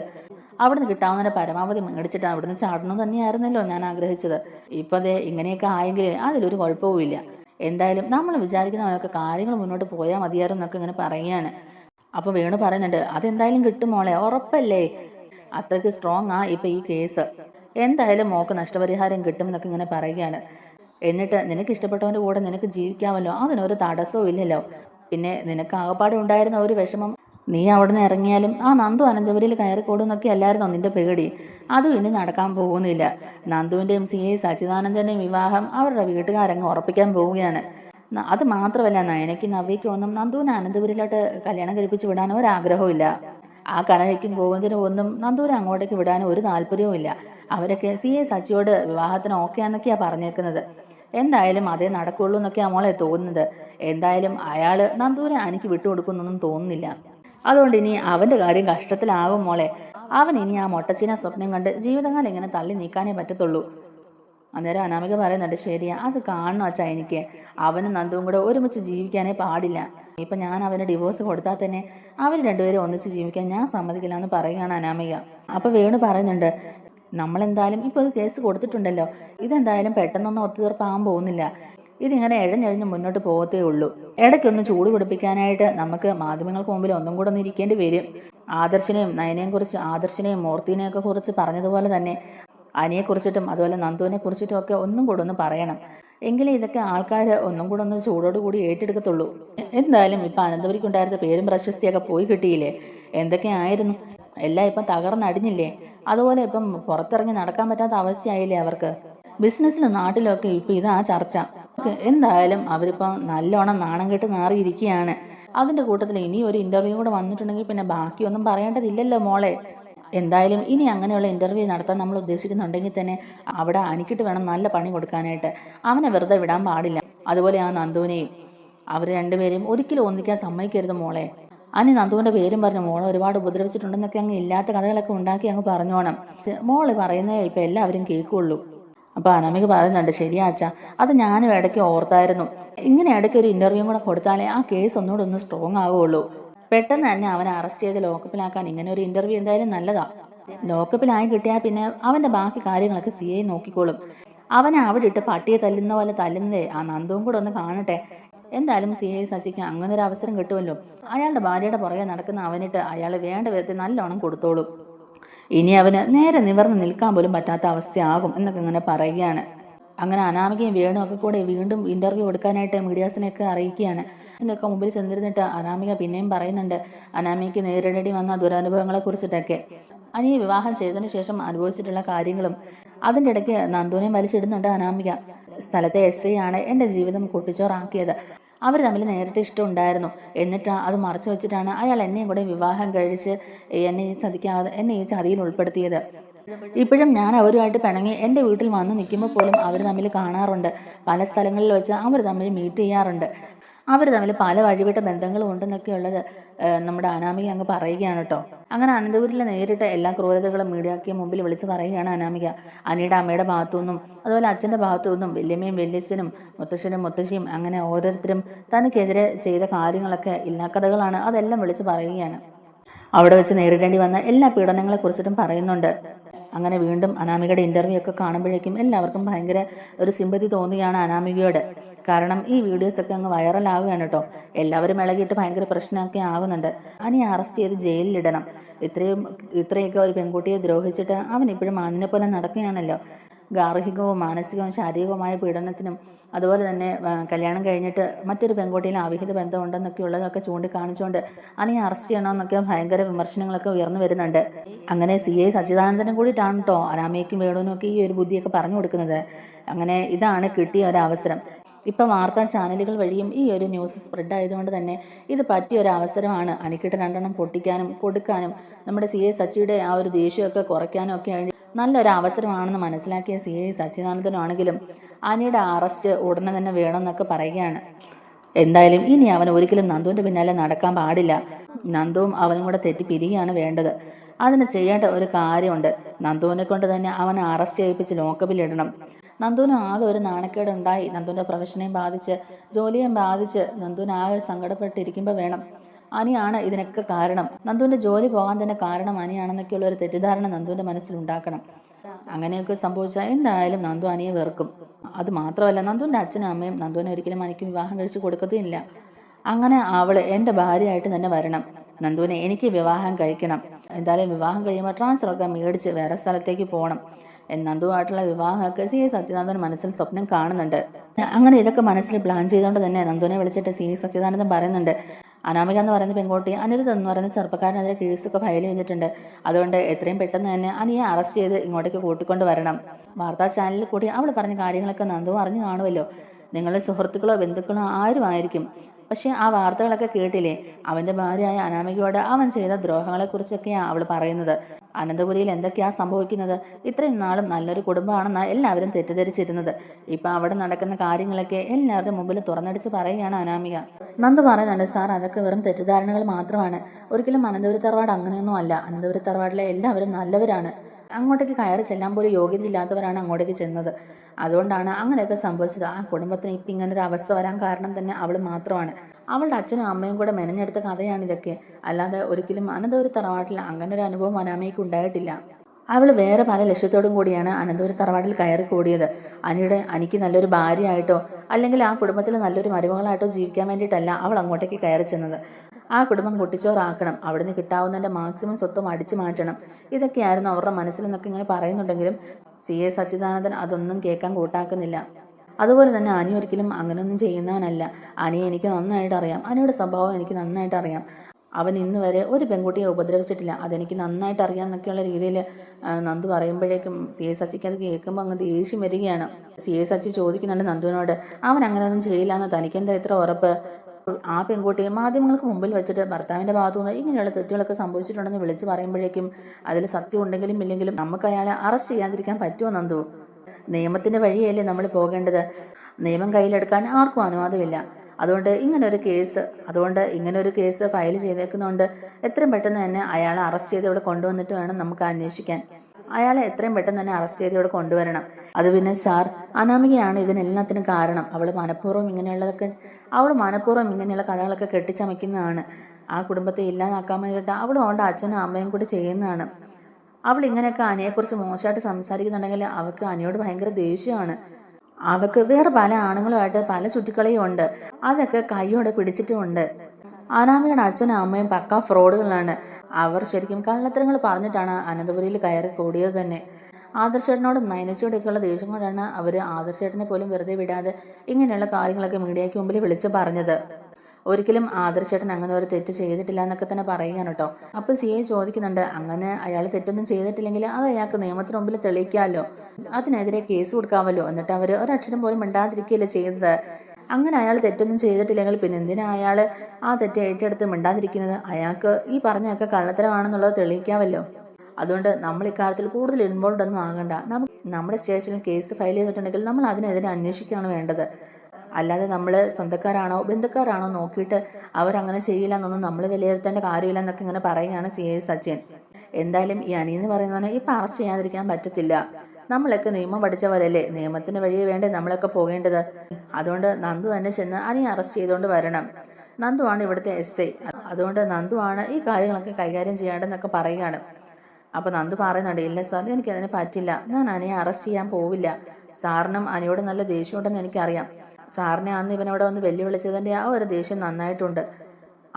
അവിടുന്ന് കിട്ടാവുന്നതിന്റെ പരമാവധി മേടിച്ചിട്ട് അവിടുന്ന് ചാടണം തന്നെയായിരുന്നല്ലോ ഞാൻ ആഗ്രഹിച്ചത്. ഇപ്പൊ അതെ ഇങ്ങനെയൊക്കെ ആയെങ്കിൽ അതിലൊരു കുഴപ്പവുമില്ല. എന്തായാലും നമ്മൾ വിചാരിക്കുന്നതൊക്കെ കാര്യങ്ങൾ മുന്നോട്ട് പോയാൽ മതിയായിരുന്നു എന്നൊക്കെ ഇങ്ങനെ പറയുകയാണ്. അപ്പോൾ വേണു പറയുന്നുണ്ട് അതെന്തായാലും കിട്ടും മോളെ ഉറപ്പല്ലേ? അത്രയ്ക്ക് സ്ട്രോങ് ആ ഇപ്പൊ ഈ കേസ് എന്തായാലും മോക്ക് നഷ്ടപരിഹാരം കിട്ടും എന്നൊക്കെ ഇങ്ങനെ പറയുകയാണ്. എന്നിട്ട് നിനക്ക് ഇഷ്ടപ്പെട്ടവന്റെ കൂടെ നിനക്ക് ജീവിക്കാമല്ലോ അതിനൊരു തടസ്സവും ഇല്ലല്ലോ പിന്നെ നിനക്ക് ആകപ്പാടെ ഉണ്ടായിരുന്ന ഒരു വിഷമം നീ അവിടെ നിന്ന് ഇറങ്ങിയാലും ആ നന്ദു അനന്തപുരിയിൽ കയറിക്കൂടുന്നൊക്കെ എല്ലാവരും നിന്റെ പേടി. അതും ഇനി നടക്കാൻ പോകുന്നില്ല. നന്ദുവിന്റെയും സി ഐ സച്ചിദാനന്ദന്റെയും വിവാഹം അവരുടെ വീട്ടുകാരങ്ങ് ഉറപ്പിക്കാൻ പോവുകയാണ്. അത് മാത്രമല്ല നയനയ്ക്ക് നവ്യയ്ക്കും ഒന്നും നന്ദുവിനെ അനന്തപുരിയിലോട്ട് കല്യാണം കഴിപ്പിച്ച് വിടാൻ ഒരാഗ്രഹവും ഇല്ല ആ കനകയ്ക്കും ഗോവിന്ദനും ഒന്നും നന്ദൂരെ അങ്ങോട്ടേക്ക് വിടാൻ ഒരു താല്പര്യവും ഇല്ല. അവരൊക്കെ സി എ സച്ചിയോട് വിവാഹത്തിന് ഓക്കെ എന്നൊക്കെയാണ് പറഞ്ഞേക്കുന്നത്. എന്തായാലും അതേ നടക്കുള്ളൂ എന്നൊക്കെയാണ് മോളെ തോന്നുന്നത്. എന്തായാലും അയാൾ നന്ദൂരെ എനിക്ക് വിട്ടുകൊടുക്കുന്നൊന്നും തോന്നുന്നില്ല. അതുകൊണ്ട് ഇനി അവന്റെ കാര്യം കഷ്ടത്തിലാകും മോളെ. അവൻ ഇനി ആ മൊട്ടച്ചീന സ്വപ്നം കണ്ട് ജീവിതകാലം ഇങ്ങനെ തള്ളി നീക്കാനേ പറ്റത്തുള്ളൂ. അന്നേരം അനാമിക പറയുന്നുണ്ട് ശരിയാ അത് കാണണം അച്ഛാ എനിക്ക്. അവനും നന്ദുവും കൂടെ ഒരുമിച്ച് ജീവിക്കാനേ പാടില്ല. ഇപ്പൊ ഞാൻ അവന് ഡിവോഴ്സ് കൊടുത്താൽ തന്നെ അവർ രണ്ടുപേരും ഒന്നിച്ച് ജീവിക്കാൻ ഞാൻ സമ്മതിക്കില്ല എന്ന് പറയുകയാണ് അനാമിക. അപ്പൊ വേണു പറയുന്നുണ്ട് നമ്മളെന്തായാലും ഇപ്പോൾ ഒരു കേസ് കൊടുത്തിട്ടുണ്ടല്ലോ. ഇതെന്തായാലും പെട്ടെന്നൊന്നും ഒത്തുതീർപ്പാകാൻ പോകുന്നില്ല. ഇതിങ്ങനെ എഴഞ്ഞെഴഞ്ഞ് മുന്നോട്ട് പോകത്തേ ഉള്ളൂ. ഇടയ്ക്കൊന്ന് ചൂട് പിടിപ്പിക്കാനായിട്ട് നമുക്ക് മാധ്യമങ്ങൾക്ക് മുമ്പിൽ ഒന്നും കൂടെ ഒന്ന് ഇരിക്കേണ്ടി വരും. ആദർശിനെയും നയനെയും കുറിച്ച് ആദർശിനെയും മൂർത്തിനെയൊക്കെ കുറിച്ച് പറഞ്ഞതുപോലെ തന്നെ അനിയെ കുറിച്ചിട്ടും അതുപോലെ നന്ദുവിനെ കുറിച്ചിട്ടും ഒക്കെ ഒന്നും കൂടെ ഒന്ന് പറയണം. എങ്കിലേ ഇതൊക്കെ ആൾക്കാർ ഒന്നും കൂടെ ഒന്ന് ചൂടോട് കൂടി ഏറ്റെടുക്കത്തുള്ളൂ. എന്തായാലും ഇപ്പം അനന്തപുരിക്കുണ്ടായിരുന്ന പേരും പ്രശസ്തിയൊക്കെ പോയി കിട്ടിയില്ലേ? എന്തൊക്കെയായിരുന്നു എല്ലാം ഇപ്പം തകർന്നടിഞ്ഞില്ലേ അതുപോലെ ഇപ്പം പുറത്തിറങ്ങി നടക്കാൻ പറ്റാത്ത അവസ്ഥയായില്ലേ അവർക്ക്? ബിസിനസ്സിലും നാട്ടിലും ഒക്കെ ഇപ്പം ഇതാ ചർച്ച. എന്തായാലും അവരിപ്പം നല്ലോണം നാണം കെട്ട് നാറിയിരിക്കുകയാണ് അതിന്റെ കൂട്ടത്തിൽ ഇനി ഒരു ഇന്റർവ്യൂ കൂടെ വന്നിട്ടുണ്ടെങ്കിൽ പിന്നെ ബാക്കിയൊന്നും പറയേണ്ടതില്ലല്ലോ മോളെ. എന്തായാലും ഇനി അങ്ങനെയുള്ള ഇന്റർവ്യൂ നടത്താൻ നമ്മൾ ഉദ്ദേശിക്കുന്നുണ്ടെങ്കിൽ തന്നെ അവിടെ അനിക്കിട്ട് വേണം നല്ല പണി കൊടുക്കാനായിട്ട്. അവനെ വെറുതെ വിടാൻ പാടില്ല. അതുപോലെ ആ നന്ദുവിനെയും. അവർ രണ്ടുപേരെയും ഒരിക്കലും ഒന്നിക്കാൻ സമ്മതിക്കരുത് മോളെ. അനി നന്ദുവിന്റെ പേരും പറഞ്ഞു മോളെ ഒരുപാട് ഉപദ്രവിച്ചിട്ടുണ്ടെന്നൊക്കെ അങ്ങ് ഇല്ലാത്ത കഥകളൊക്കെ ഉണ്ടാക്കി അങ്ങ് പറഞ്ഞോണം. മോൾ പറയുന്നേ ഇപ്പം എല്ലാവരും കേൾക്കുള്ളൂ. അപ്പൊ അനാമിക പറയുന്നുണ്ട് ശരിയാ അത് ഞാനും ഇടയ്ക്ക് ഓർത്തായിരുന്നു. ഇങ്ങനെ ഇടയ്ക്ക് ഒരു ഇന്റർവ്യൂ കൂടെ കൊടുത്താലേ ആ കേസ് ഒന്നുകൂടെ ഒന്ന് സ്ട്രോങ് ആകുള്ളൂ പെട്ടെന്ന് തന്നെ അവനെ അറസ്റ്റ് ചെയ്ത് ലോക്കപ്പിലാക്കാൻ ഇങ്ങനെ ഒരു ഇന്റർവ്യൂ എന്തായാലും നല്ലതാ. ലോക്കപ്പിലായി കിട്ടിയാൽ പിന്നെ അവന്റെ ബാക്കി കാര്യങ്ങളൊക്കെ സി ഐ നോക്കിക്കോളും. അവനെ അവിടെ ഇട്ട് പട്ടിയെ തല്ലുന്ന പോലെ തല്ലുന്നതേ ആ നന്ദവും കൂടെ ഒന്ന് കാണട്ടെ. എന്തായാലും സി ഐ സച്ചിക്ക് അങ്ങനെ ഒരു അവസരം കിട്ടുമല്ലോ. അയാളുടെ ഭാര്യയുടെ പുറകെ നടക്കുന്ന അവനിട്ട് അയാൾ വേണ്ട വിധത്തിൽ നല്ലോണം കൊടുത്തോളും. ഇനി അവന് നേരെ നിവർന്ന് നിൽക്കാൻ പോലും പറ്റാത്ത അവസ്ഥയാകും എന്നൊക്കെ ഇങ്ങനെ പറയുകയാണ്. അങ്ങനെ അനാമികയും വേണു ഒക്കെ കൂടെ വീണ്ടും ഇന്റർവ്യൂ കൊടുക്കാനായിട്ട് മീഡിയാസിനെയൊക്കെ അറിയിക്കുകയാണ്. ഒക്കെ മുമ്പിൽ ചെന്നിരുന്നിട്ട് അനാമിക പിന്നെയും പറയുന്നുണ്ട് അനാമികയ്ക്ക് നേരിടേണ്ടി വന്ന ദുരനുഭവങ്ങളെ കുറിച്ചിട്ടൊക്കെ അനിയെ വിവാഹം ചെയ്തതിന് ശേഷം അനുഭവിച്ചിട്ടുള്ള കാര്യങ്ങളും അതിന്റെ ഇടയ്ക്ക് നന്ദുവിനെയും വലിച്ചിടുന്നുണ്ട് അനാമിക. സ്ഥലത്തെ എസ് ഐ ആണ് എന്റെ ജീവിതം കൂട്ടിച്ചോറാക്കിയത്. അവർ തമ്മിൽ നേരത്തെ ഇഷ്ടമുണ്ടായിരുന്നു എന്നിട്ട് അത് മറച്ചു വെച്ചിട്ടാണ് അയാൾ എന്നെയും കൂടെ വിവാഹം കഴിച്ച് എന്നെ ഈ ചതിക്കാതെ എന്നെ ഈ ചതിയിൽ ഉൾപ്പെടുത്തിയത്. ഇപ്പോഴും ഞാൻ അവരുമായിട്ട് പിണങ്ങി എന്റെ വീട്ടിൽ വന്ന് നിൽക്കുമ്പോൾ പോലും അവർ തമ്മിൽ കാണാറുണ്ട്. പല സ്ഥലങ്ങളിൽ വെച്ച് അവർ തമ്മിൽ മീറ്റ് ചെയ്യാറുണ്ട്. അവർ തമ്മിൽ പല വഴിവിട്ട ബന്ധങ്ങളും ഉണ്ടെന്നൊക്കെയുള്ളത് നമ്മുടെ അനാമിക അങ്ങ് പറയുകയാണ് കേട്ടോ. അങ്ങനെ അനന്തപുരിൽ നേരിട്ട് എല്ലാ ക്രൂരതകളും മീഡിയയ്ക്ക് മുമ്പിൽ വിളിച്ച് പറയുകയാണ് അനാമിക. അനിയുടെ അമ്മയുടെ ഭാഗത്തു നിന്നും അതുപോലെ അച്ഛന്റെ ഭാഗത്തു നിന്നും വല്യമ്മയും വല്യച്ഛനും മുത്തശ്ശനും മുത്തശ്ശിയും അങ്ങനെ ഓരോരുത്തരും തനിക്കെതിരെ ചെയ്ത കാര്യങ്ങളൊക്കെ ഇല്ലാക്കഥകളാണ് അതെല്ലാം വിളിച്ച് പറയുകയാണ്. അവിടെ വെച്ച് നേരിടേണ്ടി വന്ന എല്ലാ പീഡനങ്ങളെക്കുറിച്ചിട്ടും പറയുന്നുണ്ട്. അങ്ങനെ വീണ്ടും അനാമികയുടെ ഇന്റർവ്യൂ ഒക്കെ കാണുമ്പോഴേക്കും എല്ലാവർക്കും ഭയങ്കര ഒരു സിമ്പതി തോന്നുകയാണ് അനാമികയോട്. കാരണം ഈ വീഡിയോസൊക്കെ അങ്ങ് വൈറലാകുകയാണ് കേട്ടോ എല്ലാവരും ഇളകിയിട്ട് ഭയങ്കര പ്രശ്നമൊക്കെ ആകുന്നുണ്ട് അനി അറസ്റ്റ് ചെയ്ത് ജയിലിലിടണം ഇത്രയും ഇത്രയൊക്കെ ഒരു പെൺകുട്ടിയെ ദ്രോഹിച്ചിട്ട് അവൻ ഇപ്പോഴും മാനിനെ പോലെ നടക്കുകയാണല്ലോ. ഗാർഹികവും മാനസികവും ശാരീരികവുമായ പീഡനത്തിനും അതുപോലെ തന്നെ കല്യാണം കഴിഞ്ഞിട്ട് മറ്റൊരു പെൺകുട്ടിയിൽ അവിഹിത ബന്ധമുണ്ടെന്നൊക്കെ ഉള്ളതൊക്കെ ചൂണ്ടിക്കാണിച്ചുകൊണ്ട് അനി അറസ്റ്റ് ചെയ്യണമെന്നൊക്കെ ഭയങ്കര വിമർശനങ്ങളൊക്കെ ഉയർന്നു വരുന്നുണ്ട്. അങ്ങനെ സി ഐ സച്ചിദാനന്ദനും കൂടിയിട്ടാണ് കേട്ടോ അനാമയ്ക്കും വേണുവിനും ഒക്കെ ഈ ഒരു ബുദ്ധിയൊക്കെ പറഞ്ഞു കൊടുക്കുന്നത്. അങ്ങനെ ഇതാണ് കിട്ടിയ ഒരു അവസരം. ഇപ്പം വാർത്താ ചാനലുകൾ വഴിയും ഈ ഒരു ന്യൂസ് സ്പ്രെഡ് ആയതുകൊണ്ട് തന്നെ ഇത് പറ്റിയൊരു അവസരമാണ് അനിക്കിട്ട് രണ്ടെണ്ണം പൊട്ടിക്കാനും കൊടുക്കാനും നമ്മുടെ സി എ സച്ചിയുടെ ആ ഒരു ദേഷ്യമൊക്കെ കുറയ്ക്കാനും ഒക്കെ നല്ലൊരു അവസരമാണെന്ന് മനസ്സിലാക്കിയ സി ഐ സച്ചിദാനന്ദനാണെങ്കിലും അനിയുടെ അറസ്റ്റ് ഉടനെ തന്നെ വേണമെന്നൊക്കെ പറയുകയാണ്. എന്തായാലും ഇനി അവൻ ഒരിക്കലും നന്ദുവിന്റെ പിന്നാലെ നടക്കാൻ പാടില്ല. നന്ദുവും അവനും കൂടെ തെറ്റി പിരിയുകയാണ് വേണ്ടത്. അതിന് ചെയ്യേണ്ട ഒരു കാര്യമുണ്ട്. നന്ദുവിനെ കൊണ്ട് തന്നെ അവനെ അറസ്റ്റ് ചെയ്യിപ്പിച്ച് ലോക്കപ്പിലിടണം നന്ദുവിന് ആകെ ഒരു നാണക്കേട് ഉണ്ടായി നന്ദുവിന്റെ പ്രൊഫഷനെയും ബാധിച്ച് ജോലിയെയും ബാധിച്ച് നന്ദുവിന് ആകെ സങ്കടപ്പെട്ടിരിക്കുമ്പോൾ വേണം. അനിയാണ് ഇതിനൊക്കെ കാരണം. നന്ദുവിന്റെ ജോലി പോകാൻ തന്നെ കാരണം അനിയാണെന്നൊക്കെയുള്ള ഒരു തെറ്റിദ്ധാരണ നന്ദുവിന്റെ മനസ്സിൽ ഉണ്ടാക്കണം അങ്ങനെയൊക്കെ സംഭവിച്ചാൽ എന്തായാലും നന്ദു അനിയെ വെറുക്കും. അത് മാത്രമല്ല നന്ദുവിന്റെ അച്ഛനും അമ്മയും നന്ദുവിനെ ഒരിക്കലും അനിക്ക് വിവാഹം കഴിച്ച് കൊടുക്കത്തുമില്ല. അങ്ങനെ അവൾ എന്റെ ഭാര്യയായിട്ട് തന്നെ വരണം. നന്ദുവിനെ എനിക്ക് വിവാഹം കഴിക്കണം. എന്തായാലും വിവാഹം കഴിയുമ്പോൾ ട്രാൻസ്ഫറൊക്കെ മേടിച്ച് വേറെ സ്ഥലത്തേക്ക് പോകണം നന്ദുവായിട്ടുള്ള വിവാഹമൊക്കെ സി സച്ചിദാനന്ദൻ മനസ്സിൽ സ്വപ്നം കാണുന്നുണ്ട്. അങ്ങനെ ഇതൊക്കെ മനസ്സിൽ പ്ലാൻ ചെയ്തുകൊണ്ട് തന്നെ നന്ദുവിനെ വിളിച്ചിട്ട് സി സച്ചിദാനന്ദൻ പറയുന്നുണ്ട്. അനാമിക എന്ന് പറയുന്ന പെൺകുട്ടി അനിരുദ്ധ എന്ന് പറയുന്ന ചെറുപ്പക്കാരനെതിരെ കേസൊക്കെ ഫയൽ ചെയ്തിട്ടുണ്ട്. അതുകൊണ്ട് എത്രയും പെട്ടെന്ന് തന്നെ അനിയെ അറസ്റ്റ് ചെയ്ത് ഇങ്ങോട്ടേക്ക് കൂട്ടിക്കൊണ്ട് വരണം. വാർത്താ ചാനലിൽ കൂടി അവൾ പറഞ്ഞ കാര്യങ്ങളൊക്കെ നന്ദു അറിഞ്ഞു കാണുമല്ലോ. നിങ്ങളുടെ സുഹൃത്തുക്കളോ ബന്ധുക്കളോ ആരും ആയിരിക്കും. പക്ഷേ ആ വാർത്തകളൊക്കെ കേട്ടില്ലേ? അവന്റെ ഭാര്യയായ അനാമികയോട് അവൻ ചെയ്ത ദ്രോഹങ്ങളെക്കുറിച്ചൊക്കെയാണ് അവൾ പറയുന്നത്. അനന്തപുരിയിൽ എന്തൊക്കെയാ സംഭവിക്കുന്നത്? ഇത്രയും നാളും നല്ലൊരു കുടുംബമാണെന്നാണ് എല്ലാവരും തെറ്റിദ്ധരിച്ചിരുന്നത്. ഇപ്പം അവിടെ നടക്കുന്ന കാര്യങ്ങളൊക്കെ എല്ലാവരുടെ മുമ്പിൽ തുറന്നടിച്ച് പറയുകയാണ് അനാമിക. നന്ദു പറയുന്നുണ്ട് സാർ അതൊക്കെ വെറും തെറ്റിദ്ധാരണകൾ മാത്രമാണ്. ഒരിക്കലും അനന്തപുരി തറവാട് അങ്ങനെയൊന്നും അല്ല. അനന്തപുരി തറവാടിലെ എല്ലാവരും നല്ലവരാണ്. അങ്ങോട്ടേക്ക് കയറി ചെല്ലാൻ പോലും യോഗ്യതയില്ലാത്തവരാണ് അങ്ങോട്ടേക്ക് ചെന്നത്. അതുകൊണ്ടാണ് അങ്ങനെയൊക്കെ സംഭവിച്ചത്. ആ കുടുംബത്തിന് ഇപ്പം ഇങ്ങനെ ഒരു അവസ്ഥ വരാൻ കാരണം തന്നെ അവൾ മാത്രമാണ്. അവളുടെ അച്ഛനും അമ്മയും കൂടെ മെനഞ്ഞെടുത്ത കഥയാണ് ഇതൊക്കെ. അല്ലാതെ ഒരിക്കലും അനന്തപുരി തറവാട്ടിൽ അങ്ങനെ ഒരു അനുഭവം അനാമയ്ക്ക് ഉണ്ടായിട്ടില്ല. അവൾ വേറെ പല ലക്ഷ്യത്തോടും കൂടിയാണ് അനന്തപുരി തറവാട്ടിൽ കയറി കൂടിയത്. അനിയുടെ അനിക്ക് നല്ലൊരു ഭാര്യയായിട്ടോ അല്ലെങ്കിൽ ആ കുടുംബത്തിൽ നല്ലൊരു മരുമകളായിട്ടോ ജീവിക്കാൻ വേണ്ടിയിട്ടല്ല അവൾ അങ്ങോട്ടേക്ക് കയറി ചെന്നത്. ആ കുടുംബം കുട്ടിച്ചോറാക്കണം. അവിടുന്ന് കിട്ടാവുന്നതിന്റെ മാക്സിമം സ്വത്തും അടിച്ചു മാറ്റണം. ഇതൊക്കെയായിരുന്നു അവരുടെ മനസ്സിൽ നിന്നൊക്കെ ഇങ്ങനെ പറയുന്നുണ്ടെങ്കിലും സി എ സച്ചിദാനന്ദൻ അതൊന്നും കേൾക്കാൻ കൂട്ടാക്കുന്നില്ല. അതുപോലെ തന്നെ അനി ഒരിക്കലും അങ്ങനെയൊന്നും ചെയ്യുന്നവനല്ല. അനിയെ എനിക്ക് നന്നായിട്ട് അറിയാം. അനിയുടെ സ്വഭാവം എനിക്ക് നന്നായിട്ട് അറിയാം. അവൻ ഇന്ന് വരെ ഒരു പെൺകുട്ടിയെ ഉപദ്രവിച്ചിട്ടില്ല. അതെനിക്ക് നന്നായിട്ട് അറിയാം എന്നൊക്കെയുള്ള രീതിയിൽ നന്ദു പറയുമ്പോഴേക്കും സി എസ് സച്ചിക്ക് അത് കേൾക്കുമ്പോൾ അങ്ങ് ദേഷ്യം വരികയാണ്. സി എസ് സച്ചി ചോദിക്കുന്നുണ്ട് നന്ദുവിനോട് അവൻ അങ്ങനെയൊന്നും ചെയ്യില്ല എന്ന് തനിക്കെന്താ ഇത്ര ഉറപ്പ്? ആ പെൺകുട്ടിയെ മാധ്യമങ്ങൾക്ക് മുമ്പിൽ വെച്ചിട്ട് ഭർത്താവിന്റെ ഭാഗത്തുനിന്ന് ഇങ്ങനെയുള്ള തെറ്റുകളൊക്കെ സംഭവിച്ചിട്ടുണ്ടെന്ന് വിളിച്ച് പറയുമ്പോഴേക്കും അതിൽ സത്യം ഉണ്ടെങ്കിലും ഇല്ലെങ്കിലും നമുക്ക് അയാളെ അറസ്റ്റ് ചെയ്യാതിരിക്കാൻ പറ്റുമോ നന്ദു? നിയമത്തിന്റെ വഴിയല്ലേ നമ്മൾ പോകേണ്ടത്? നിയമം കയ്യിലെടുക്കാൻ ആർക്കും അനുവാദമില്ല. അതുകൊണ്ട് ഇങ്ങനൊരു കേസ് അതുകൊണ്ട് ഇങ്ങനൊരു കേസ് ഫയൽ ചെയ്തേക്കുന്നതുകൊണ്ട് എത്രയും പെട്ടെന്ന് തന്നെ അയാളെ അറസ്റ്റ് ചെയ്ത് ഇവിടെ കൊണ്ടുവന്നിട്ട് വേണം നമുക്ക് അന്വേഷിക്കാൻ. അയാളെ എത്രയും പെട്ടെന്ന് തന്നെ അറസ്റ്റ് ചെയ്ത് ഇവിടെ കൊണ്ടുവരണം. അത് പിന്നെ സാർ അനാമികയാണ് ഇതിനെല്ലാത്തിനും കാരണം. അവൾ മനഃപൂർവം ഇങ്ങനെയുള്ളതൊക്കെ അവൾ മനഃപൂർവം ഇങ്ങനെയുള്ള കഥകളൊക്കെ കെട്ടിച്ചമയ്ക്കുന്നതാണ്. ആ കുടുംബത്തെ ഇല്ലാതാക്കാൻ വേണ്ടിയിട്ട് അവൾ അവളുടെ അച്ഛനും അമ്മയും കൂടി ചെയ്യുന്നതാണ്. അവൾ ഇങ്ങനെയൊക്കെ അനയെക്കുറിച്ച് മോശമായിട്ട് സംസാരിക്കുന്നുണ്ടെങ്കിൽ അവൾക്ക് അനിയോട് ഭയങ്കര ദേഷ്യമാണ്. അവൾക്ക് വേറെ പല ആണുങ്ങളുമായിട്ട് പല ചുറ്റിക്കളിയും ഉണ്ട്. അതൊക്കെ കൈയോടെ പിടിച്ചിട്ടുമുണ്ട്. അനാമിയുടെ അച്ഛനും അമ്മയും പക്ക ഫ്രോഡുകളാണ്. അവർ ശരിക്കും കള്ളത്തരങ്ങൾ പറഞ്ഞിട്ടാണ് അനന്തപുരിയിൽ കയറി കൂടിയത് തന്നെ. ആദർശേട്ടനോടും നയനച്ചയോടൊക്കെയുള്ള ദേഷ്യം കൊണ്ടാണ് അവർ ആദർശേട്ടനെ പോലും വെറുതെ വിടാതെ ഇങ്ങനെയുള്ള കാര്യങ്ങളൊക്കെ മീഡിയയ്ക്ക് മുമ്പിൽ വിളിച്ച് പറഞ്ഞത്. ഒരിക്കലും ആദർശേട്ടൻ അങ്ങനെ ഒരു തെറ്റ് ചെയ്തിട്ടില്ല എന്നൊക്കെ തന്നെ പറയുകയാണ് കേട്ടോ. അപ്പൊ സി ഐ ചോദിക്കുന്നുണ്ട് അങ്ങനെ അയാൾ തെറ്റൊന്നും ചെയ്തിട്ടില്ലെങ്കിൽ അത് അയാൾക്ക് നിയമത്തിന് മുമ്പിൽ തെളിയിക്കാമല്ലോ. അതിനെതിരെ കേസ് കൊടുക്കാമല്ലോ. എന്നിട്ട് അവർ ഒരക്ഷരം പോലും മിണ്ടാതിരിക്കുകയല്ലേ ചെയ്തത്. അങ്ങനെ അയാൾ തെറ്റൊന്നും ചെയ്തിട്ടില്ലെങ്കിൽ പിന്നെ എന്തിനാ അയാൾ ആ തെറ്റ് ഏറ്റെടുത്ത് മിണ്ടാതിരിക്കുന്നത്? അയാൾക്ക് ഈ പറഞ്ഞൊക്കെ കള്ളത്തരമാണെന്നുള്ളത് തെളിയിക്കാമല്ലോ. അതുകൊണ്ട് നമ്മൾ ഇക്കാര്യത്തിൽ കൂടുതൽ ഇൻവോൾവ് ഒന്നും ആകണ്ട. നമുക്ക് നമ്മുടെ സ്റ്റേഷനിൽ കേസ് ഫയൽ ചെയ്തിട്ടുണ്ടെങ്കിൽ നമ്മൾ അതിനെതിരെ അന്വേഷിക്കുകയാണ് വേണ്ടത്. അല്ലാതെ നമ്മൾ സ്വന്തക്കാരാണോ ബന്ധുക്കാരാണോ നോക്കിയിട്ട് അവരങ്ങനെ ചെയ്യില്ല എന്നൊന്നും നമ്മൾ വിലയിരുത്തേണ്ട കാര്യമില്ല എന്നൊക്കെ ഇങ്ങനെ പറയുകയാണ് സി ഐ സച്ചിൻ. എന്തായാലും ഈ അനിയെന്ന് പറയുന്നവനെ ഇപ്പം അറസ്റ്റ് ചെയ്യാതിരിക്കാൻ പറ്റത്തില്ല. നമ്മളൊക്കെ നിയമം പഠിച്ചവരല്ലേ നിയമത്തിന് വഴിയെ വേണ്ടേ നമ്മളൊക്കെ പോകേണ്ടത്? അതുകൊണ്ട് നന്ദു തന്നെ ചെന്ന് അനി അറസ്റ്റ് ചെയ്തുകൊണ്ട് വരണം. നന്ദുവാണ് ഇവിടുത്തെ എസ് ഐ. അതുകൊണ്ട് നന്ദുവാണ് ഈ കാര്യങ്ങളൊക്കെ കൈകാര്യം ചെയ്യേണ്ടതെന്നൊക്കെ പറയുകയാണ്. അപ്പോൾ നന്ദു പറയുന്നുണ്ട് ഇല്ല സാർ എനിക്കതിന് പറ്റില്ല. ഞാൻ അനിയെ അറസ്റ്റ് ചെയ്യാൻ പോവില്ല. സാറിനും അനിയോട് നല്ല ദേഷ്യമുണ്ടെന്ന് എനിക്കറിയാം. സാറിനെ അന്ന് ഇവനോട് വന്ന് വെല്ലുവിളിച്ചതിന്റെ ആ ഒരു ദേഷ്യം നന്നായിട്ടുണ്ട്.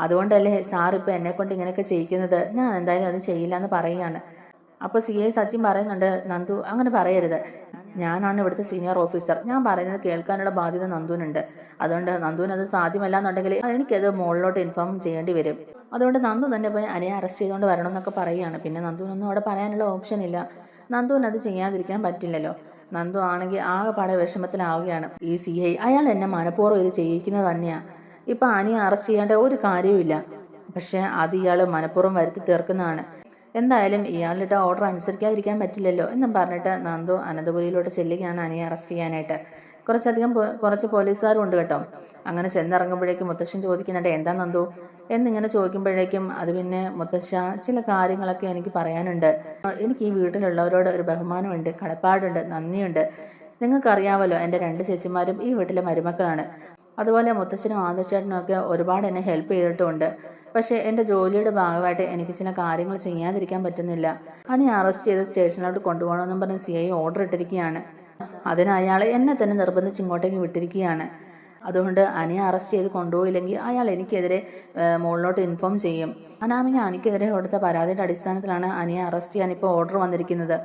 അതുകൊണ്ടല്ലേ സാർ ഇപ്പോൾ എന്നെ കൊണ്ട് ഇങ്ങനെയൊക്കെ ചെയ്യിക്കുന്നത്? ഞാൻ എന്തായാലും അത് ചെയ്യില്ല എന്ന് പറയുകയാണ്. അപ്പോൾ സി ഐ സച്ചിൻ പറയുന്നുണ്ട് നന്ദു അങ്ങനെ പറയരുത്. ഞാനാണ് ഇവിടുത്തെ സീനിയർ ഓഫീസർ ഞാൻ പറയുന്നത് കേൾക്കാനുള്ള ബാധ്യത നന്ദുവിനുണ്ട്. അതുകൊണ്ട് നന്ദുവിന് അത് സാധ്യമല്ല എന്നുണ്ടെങ്കിൽ എനിക്കത് മുകളിലോട്ട് ഇൻഫോം ചെയ്യേണ്ടി വരും. അതുകൊണ്ട് നന്ദു തന്നെ പോയി അനെ അറസ്റ്റ് ചെയ്തുകൊണ്ട് വരണം എന്നൊക്കെ പറയുകയാണ്. പിന്നെ നന്ദുവിനൊന്നും അവിടെ പറയാനുള്ള ഓപ്ഷൻ ഇല്ല. നന്ദുവിന് അത് ചെയ്യാതിരിക്കാൻ പറ്റില്ലല്ലോ. നന്ദു ആണെങ്കിൽ ആകെപ്പാടെ വിഷമത്തിലാവുകയാണ്. ഈ സി ഐ അയാൾ എന്നെ മനഃപൂർവം ഇത് ചെയ്യിക്കുന്നത് തന്നെയാണ് ഇപ്പം അനിയെ അറസ്റ്റ് ചെയ്യേണ്ട ഒരു കാര്യവുമില്ല. പക്ഷേ അത് ഇയാൾ മനഃപൂർവം വരുത്തി തീർക്കുന്നതാണ്. എന്തായാലും ഇയാളുടെ ഓർഡർ അനുസരിക്കാതിരിക്കാൻ പറ്റില്ലല്ലോ എന്നും പറഞ്ഞിട്ട് നന്ദു അനന്തപുരിയിലോട്ട് ചെല്ലുകയാണ് അനിയെ അറസ്റ്റ് ചെയ്യാനായിട്ട്. കുറച്ചധികം കുറച്ച് പോലീസുകാരും ഉണ്ട് കേട്ടോ. അങ്ങനെ ചെന്നിറങ്ങുമ്പോഴേക്കും മുത്തശ്ശൻ ചോദിക്കുന്നുണ്ട് എന്താ നന്ദു? എന്നിങ്ങനെ ചോദിക്കുമ്പോഴേക്കും അത് പിന്നെ മുത്തശ്ശ ചില കാര്യങ്ങളൊക്കെ എനിക്ക് പറയാനുണ്ട്. എനിക്ക് ഈ വീട്ടിലുള്ളവരോട് ഒരു ബഹുമാനമുണ്ട് കടപ്പാടുണ്ട് നന്ദിയുണ്ട്. നിങ്ങൾക്കറിയാമല്ലോ എന്റെ രണ്ട് ചേച്ചിമാരും ഈ വീട്ടിലെ മരുമക്കളാണ്. അതുപോലെ മുത്തശ്ശനും ആദർശേട്ടനും ഒക്കെ ഒരുപാട് എന്നെ ഹെൽപ്പ് ചെയ്തിട്ടുമുണ്ട്. പക്ഷേ എന്റെ ജോലിയുടെ ഭാഗമായിട്ട് എനിക്ക് ചില കാര്യങ്ങൾ ചെയ്യാതിരിക്കാൻ പറ്റുന്നില്ല. അതിനെ അറസ്റ്റ് ചെയ്ത് സ്റ്റേഷനിലോട്ട് കൊണ്ടുപോകണമെന്നും പറഞ്ഞ് സി ഐ ഓർഡർ ഇട്ടിരിക്കുകയാണ്. അതിന് അയാൾ എന്നെ തന്നെ നിർബന്ധിച്ച് ഇങ്ങോട്ടേക്ക് വിട്ടിരിക്കുകയാണ്. അതുകൊണ്ട് അനിയെ അറസ്റ്റ് ചെയ്ത് കൊണ്ടുപോയില്ലെങ്കിൽ അയാൾ എനിക്കെതിരെ മുകളിലോട്ട് ഇൻഫോം ചെയ്യും. അനാമിക അനിക്കെതിരെ കൊടുത്ത പരാതിയുടെ അടിസ്ഥാനത്തിലാണ് അനിയെ അറസ്റ്റ് ചെയ്യാൻ ഇപ്പോൾ ഓർഡർ വന്നിരിക്കുന്നത്.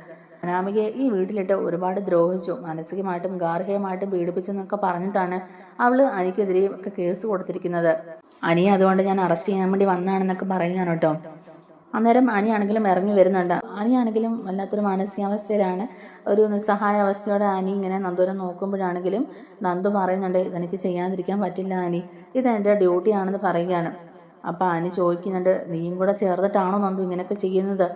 അനാമികയെ ഈ വീട്ടിലിട്ട് ഒരുപാട് ദ്രോഹിച്ചു. മാനസികമായിട്ടും ഗാർഹികമായിട്ടും പീഡിപ്പിച്ചെന്നൊക്കെ പറഞ്ഞിട്ടാണ് അവൾ അനിക്കെതിരെ ഒക്കെ കേസ് കൊടുത്തിരിക്കുന്നത്. അനിയെ അതുകൊണ്ട് ഞാൻ അറസ്റ്റ് ചെയ്യാൻ വേണ്ടി വന്നാണെന്നൊക്കെ പറയുകയാണ് കേട്ടോ. അന്നേരം അനിയാണെങ്കിലും ഇറങ്ങി വരുന്നുണ്ട്. അനിയാണെങ്കിലും വല്ലാത്തൊരു മാനസികാവസ്ഥയിലാണ്. ഒരു നിസ്സഹായ അവസ്ഥയോടെ അനി ഇങ്ങനെ നന്ദുരം നോക്കുമ്പോഴാണെങ്കിലും നന്ദു പറയുന്നുണ്ട് ഇതെനിക്ക് ചെയ്യാതിരിക്കാൻ പറ്റില്ല അനി. ഇത് എന്റെ ഡ്യൂട്ടിയാണെന്ന് പറയുകയാണ്. അപ്പോൾ അനി ചോദിക്കുന്നുണ്ട് നീയും കൂടെ ചേർന്നിട്ടാണോ നന്ദു ഇങ്ങനെയൊക്കെ ചെയ്യുന്നത്?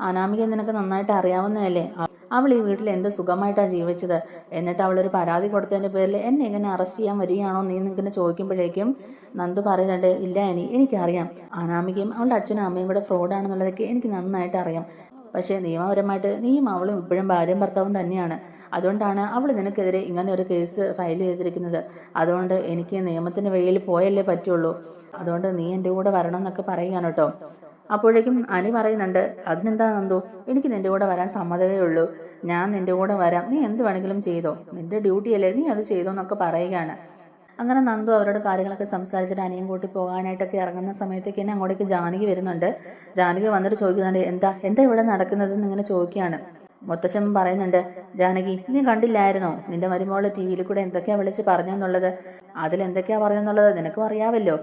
അനാമിക നിനക്ക് നന്നായിട്ട് അറിയാവുന്നതല്ലേ? അവൾ ഈ വീട്ടിൽ എന്ത് സുഖമായിട്ടാണ് ജീവിച്ചത്? എന്നിട്ട് അവളൊരു പരാതി കൊടുത്തതിന്റെ പേരിൽ എന്നെ ഇങ്ങനെ അറസ്റ്റ് ചെയ്യാൻ വരികയാണോ നീ നിങ്ങനെ ചോദിക്കുമ്പോഴേക്കും നന്ദു പറയുന്നുണ്ട് ഇല്ല അനി എനിക്കറിയാം. അനാമികയും അവളുടെ അച്ഛനും അമ്മയും കൂടെ ഫ്രോഡാണെന്നുള്ളതൊക്കെ എനിക്ക് നന്നായിട്ട് അറിയാം. പക്ഷേ നിയമപരമായിട്ട് നീയും അവളും ഇപ്പോഴും ഭാര്യയും ഭർത്താവും തന്നെയാണ്. അതുകൊണ്ടാണ് അവൾ നിനക്കെതിരെ ഇങ്ങനെ ഒരു കേസ് ഫയൽ ചെയ്തിരിക്കുന്നത്. അതുകൊണ്ട് എനിക്ക് നിയമത്തിന്റെ വഴിയിൽ പോയല്ലേ പറ്റുള്ളൂ. അതുകൊണ്ട് നീ എന്റെ കൂടെ വരണം എന്നൊക്കെ പറയുകയാണ് കേട്ടോ. അപ്പോഴേക്കും അനി പറയുന്നുണ്ട് അതിനെന്താ നന്ദു എനിക്ക് നിന്റെ കൂടെ വരാൻ സമ്മതമേ ഉള്ളൂ. ഞാൻ നിന്റെ കൂടെ വരാം. നീ എന്ത് വേണമെങ്കിലും ചെയ്തോ. നിന്റെ ഡ്യൂട്ടി അല്ലേ? നീ അത് ചെയ്തോ എന്നൊക്കെ പറയുകയാണ്. അങ്ങനെ നന്ദു അവരോട് കാര്യങ്ങളൊക്കെ സംസാരിച്ചിട്ട് അനിയും കൂട്ടി പോകാനായിട്ടൊക്കെ ഇറങ്ങുന്ന സമയത്തേക്ക് തന്നെ അങ്ങോട്ടേക്ക് ജാനകി വരുന്നുണ്ട്. ജാനകി വന്നിട്ട് ചോദിക്കുന്നുണ്ട് എന്താ? എന്താ ഇവിടെ നടക്കുന്നതെന്ന് ഇങ്ങനെ ചോദിക്കുകയാണ്? മുത്തശ്ശൻ പറയുന്നുണ്ട് ജാനകി നീ കണ്ടില്ലായിരുന്നോ? നിന്റെ മരുമോൾ ടി വിയിൽ കൂടെ എന്തൊക്കെയാ വിളിച്ച് പറഞ്ഞെന്നുള്ളത്? അതിലെന്തൊക്കെയാ പറഞ്ഞെന്നുള്ളത് നിനക്കും അറിയാവല്ലോ.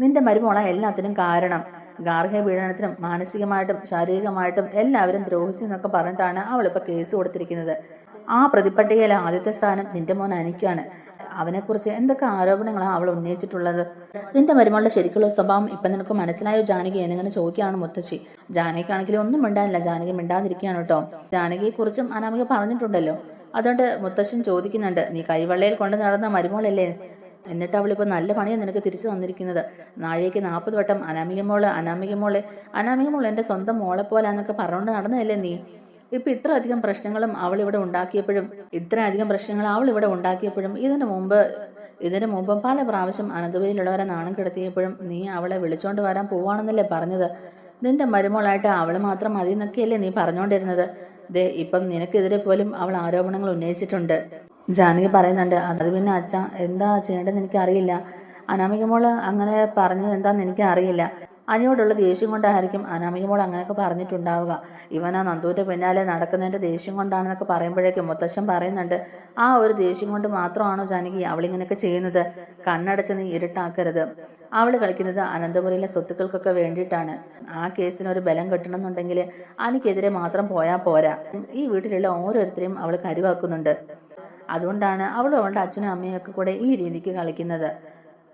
നിന്റെ മരുമോള എല്ലാത്തിനും കാരണം. ഗാർഹിക പീഡനത്തിനും മാനസികമായിട്ടും ശാരീരികമായിട്ടും എല്ലാവരും ദ്രോഹിച്ചു എന്നൊക്കെ പറഞ്ഞിട്ടാണ് അവളിപ്പോൾ കേസ് കൊടുത്തിരിക്കുന്നത്. ആ പ്രതിപട്ടികയിലെ ആദ്യത്തെ സ്ഥാനം നിന്റെ മോൻ അനിക്കാണ്. അവനെക്കുറിച്ച് എന്തൊക്കെ ആരോപണങ്ങളാണ് അവൾ ഉന്നയിച്ചിട്ടുള്ളത്? നിന്റെ മരുമകളുടെ ശരിക്കുള്ള സ്വഭാവം ഇപ്പം നിനക്ക് മനസ്സിലായോ ജാനകി? എന്നിങ്ങനെ ചോദിക്കുകയാണ് മുത്തശ്ശി. ജാനകിക്കാണെങ്കിലും ഒന്നും മിണ്ടാനില്ല. ജാനകി മിണ്ടാതിരിക്കുകയാണ് കേട്ടോ. ജാനകിയെക്കുറിച്ചും അനാമിക പറഞ്ഞിട്ടുണ്ടല്ലോ. അതുകൊണ്ട് മുത്തശ്ശൻ ചോദിക്കുന്നുണ്ട് നീ കൈവെള്ളയിൽ കൊണ്ട് നടന്ന മരുമോളല്ലേ എന്നിട്ട് അവളിപ്പോൾ നല്ല പണിയാണ് നിനക്ക് തിരിച്ചു തന്നിരിക്കുന്നത്. നാഴേക്ക് നാൽപ്പത് വട്ടം അനാമിക മോൾ അനാമിക മോൾ എന്റെ സ്വന്തം മോളെ പോലാന്നൊക്കെ പറഞ്ഞുകൊണ്ട് നടന്നതല്ലേ നീ? ഇപ്പം ഇത്ര അധികം പ്രശ്നങ്ങളും അവൾ ഇവിടെ ഉണ്ടാക്കിയപ്പോഴും ഇത്രയധികം പ്രശ്നങ്ങൾ അവൾ ഇവിടെ ഉണ്ടാക്കിയപ്പോഴും ഇതിനു മുമ്പ് ഇതിനു മുമ്പും പല പ്രാവശ്യം അനന്തപുരിയിലുള്ളവരെ നാണം കിടത്തിയപ്പോഴും നീ അവളെ വിളിച്ചോണ്ട് വരാൻ പോവാണെന്നല്ലേ പറഞ്ഞത്? നിന്റെ മരുമോളായിട്ട് അവൾ മാത്രം മതി എന്നൊക്കെയല്ലേ നീ പറഞ്ഞുകൊണ്ടിരുന്നത് ദേ ഇപ്പം നിനക്കെതിരെ പോലും അവൾ ആരോപണങ്ങൾ ഉന്നയിച്ചിട്ടുണ്ട്. ജാനകി പറയുന്നുണ്ട് അത് പിന്നെ അച്ഛ എന്താ ചെയ്യേണ്ടതെന്ന് എനിക്കറിയില്ല. അനാമിക മോൾ അങ്ങനെ പറഞ്ഞത് എന്താണെന്ന് എനിക്ക് അറിയില്ല അനിയോടുള്ള ദേഷ്യം കൊണ്ടായിരിക്കും അനാമിക മോൾ അങ്ങനെയൊക്കെ പറഞ്ഞിട്ടുണ്ടാവുക. ഇവൻ ആ നന്ദുവിന്റെ പിന്നാലെ നടക്കുന്നതിന്റെ ദേഷ്യം കൊണ്ടാണെന്നൊക്കെ പറയുമ്പോഴേക്കും മുത്തശ്ശൻ പറയുന്നുണ്ട് ആ ഒരു ദേഷ്യം കൊണ്ട് മാത്രമാണോ ജാനകി അവളിങ്ങനെയൊക്കെ ചെയ്യുന്നത്? കണ്ണടച്ച് നീ ഇരുട്ടാക്കരുത്. അവൾ കളിക്കുന്നത് അനന്തപുരിയിലെ സ്വത്തുക്കൾക്കൊക്കെ വേണ്ടിയിട്ടാണ്. ആ കേസിന് ഒരു ബലം കിട്ടണമെന്നുണ്ടെങ്കിൽ അനിക്കെതിരെ മാത്രം പോയാൽ പോരാ. ഈ വീട്ടിലുള്ള ഓരോരുത്തരെയും അവൾ കരുവാക്കുന്നുണ്ട്. അതുകൊണ്ടാണ് അവളും അവളുടെ അച്ഛനും അമ്മയൊക്കെ കൂടെ ഈ രീതിക്ക് കളിക്കുന്നത്.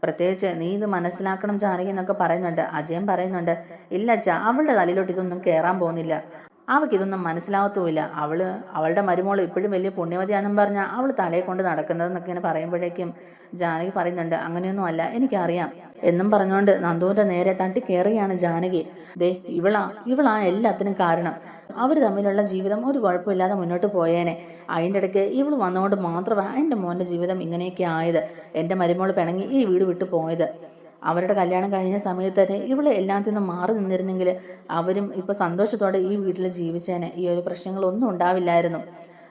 പ്രത്യേകിച്ച് നീ ഇത് മനസ്സിലാക്കണം ജാനകി എന്നൊക്കെ പറയുന്നുണ്ട്. അജയൻ പറയുന്നുണ്ട് ഇല്ല അച്ഛ അവളുടെ തലയിലോട്ട് ഇതൊന്നും കയറാൻ പോകുന്നില്ല. അവൾക്ക് ഇതൊന്നും മനസ്സിലാവത്തുമില്ല. അവൾ അവളുടെ മരുമോൾ ഇപ്പോഴും വലിയ പുണ്യവതിയാണെന്ന് പറഞ്ഞാൽ അവൾ തലയെ കൊണ്ട് നടക്കുന്നതെന്നൊക്കെ ഇങ്ങനെ പറയുമ്പോഴേക്കും ജാനകി പറയുന്നുണ്ട് അങ്ങനെയൊന്നും അല്ല എനിക്കറിയാം. എന്നും പറഞ്ഞുകൊണ്ട് നന്ദുവിന്റെ നേരെ തട്ടി കയറുകയാണ് ജാനകി. ദേ ഇവളാ ഇവളാ എല്ലാത്തിനും കാരണം. അവർ തമ്മിലുള്ള ജീവിതം ഒരു കുഴപ്പമില്ലാതെ മുന്നോട്ട് പോയേനെ. അതിന്റെ ഇടയ്ക്ക് ഇവൾ വന്നുകൊണ്ട് മാത്രമാണ് എന്റെ മോന്റെ ജീവിതം ഇങ്ങനെയൊക്കെ ആയത്. എന്റെ മരുമോൾ പിണങ്ങി ഈ വീട് വിട്ടു പോയത്. അവരുടെ കല്യാണം കഴിഞ്ഞ സമയത്ത് തന്നെ ഇവൾ എല്ലാത്തിൽ നിന്നും മാറി നിന്നിരുന്നെങ്കിൽ അവരും ഇപ്പം സന്തോഷത്തോടെ ഈ വീട്ടിൽ ജീവിച്ചേനെ. ഈ ഒരു പ്രശ്നങ്ങളൊന്നും ഉണ്ടാവില്ലായിരുന്നു.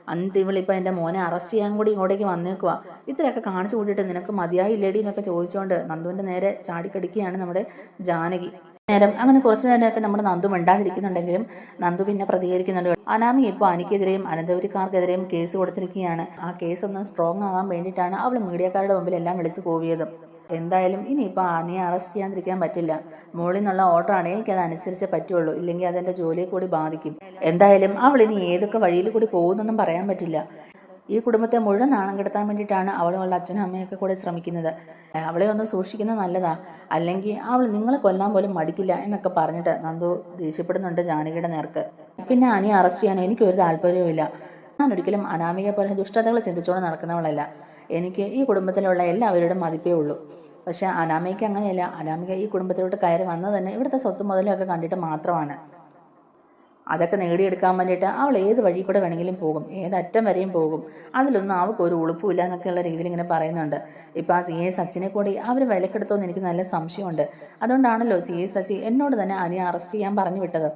അന്നിട്ട് ഇവളിപ്പോൾ എന്റെ മോനെ അറസ്റ്റ് ചെയ്യാൻ കൂടി ഇങ്ങോട്ടേക്ക് വന്നേക്കുക ഇത്രയൊക്കെ കാണിച്ചു കൂട്ടിയിട്ട് നിനക്ക് മതിയായില്ലേടി എന്നൊക്കെ ചോദിച്ചുകൊണ്ട് നന്ദുവിന്റെ നേരെ ചാടിക്കടിക്കുകയാണ് നമ്മുടെ ജാനകി. നേരം. അങ്ങനെ കുറച്ച് നേരമൊക്കെ നമ്മുടെ നന്ദു മിണ്ടാതിരിക്കുന്നുണ്ടെങ്കിലും നന്ദു പിന്നെ പ്രതികരിക്കുന്നുണ്ട്. അനാമി ഇപ്പോൾ അനിക്കെതിരെയും അനന്തപുരിക്കാർക്കെതിരെയും കേസ് കൊടുത്തിരിക്കുകയാണ്. ആ കേസ് ഒന്ന് സ്ട്രോങ് ആകാൻ വേണ്ടിയിട്ടാണ് അവൾ മീഡിയക്കാരുടെ മുമ്പിൽ എല്ലാം വിളിച്ചു പോവിയത് എന്തായാലും ഇനിയിപ്പോൾ ആനയെ അറസ്റ്റ് ചെയ്യാതിരിക്കാൻ പറ്റില്ല. മുകളിൽ നിന്നുള്ള ഓർഡർ ആണെങ്കിൽ എനിക്കത് അതനുസരിച്ച് പറ്റുള്ളൂ. ഇല്ലെങ്കിൽ അതെന്റെ ജോലിയെ കൂടി ബാധിക്കും. എന്തായാലും അവൾ ഇനി ഏതൊക്കെ വഴിയിൽ കൂടി പോകുന്നൊന്നും പറയാൻ പറ്റില്ല. ഈ കുടുംബത്തെ മുഴുവൻ നാണം കെടുത്താൻ വേണ്ടിയിട്ടാണ് അവളും അവളുടെ അച്ഛനും അമ്മയൊക്കെ കൂടെ ശ്രമിക്കുന്നത്. അവളെ ഒന്ന് സൂക്ഷിക്കുന്നത് നല്ലതാ. അല്ലെങ്കിൽ അവൾ നിങ്ങളെ കൊല്ലാൻ പോലും മടിക്കില്ല എന്നൊക്കെ പറഞ്ഞിട്ട് നന്ദു ദേഷ്യപ്പെടുന്നുണ്ട് ജാനകിയുടെ നേർക്ക്. പിന്നെ അനിയെ അറസ്റ്റ് ചെയ്യാൻ എനിക്കൊരു താല്പര്യവുമില്ല ഞാൻ ഒരിക്കലും അനാമിക പോലെ ദുഷ്ടതകൾ ചിന്തിച്ചുകൊണ്ട് നടക്കുന്നവളല്ല. എനിക്ക് ഈ കുടുംബത്തിലുള്ള എല്ലാവരുടെയും മതിപ്പേ ഉള്ളൂ. പക്ഷേ അനാമികയ്ക്ക് അങ്ങനെയല്ല. അനാമിക ഈ കുടുംബത്തിലോട്ട് കയറി വന്നത് തന്നെ ഇവിടുത്തെ സ്വത്ത് മുതലൊക്കെ കണ്ടിട്ട് മാത്രമാണ്. അതൊക്കെ നേടിയെടുക്കാൻ വേണ്ടിയിട്ട് അവൾ ഏത് വഴി കൂടെ വേണമെങ്കിലും പോകും. ഏതറ്റം വരെയും പോകും. അതിലൊന്നും അവൾക്ക് ഒരു ഉളുപ്പുമില്ല എന്നൊക്കെയുള്ള രീതിയിൽ ഇങ്ങനെ പറയുന്നുണ്ട്. ഇപ്പം ആ സി എ സച്ചിനെ കൂടി അവർ വിലക്കെടുത്തോന്ന് എനിക്ക് നല്ല സംശയമുണ്ട്. അതുകൊണ്ടാണല്ലോ സി എ സച്ചി എന്നോട് തന്നെ അനിയെ അറസ്റ്റ് ചെയ്യാൻ പറഞ്ഞു വിട്ടത്.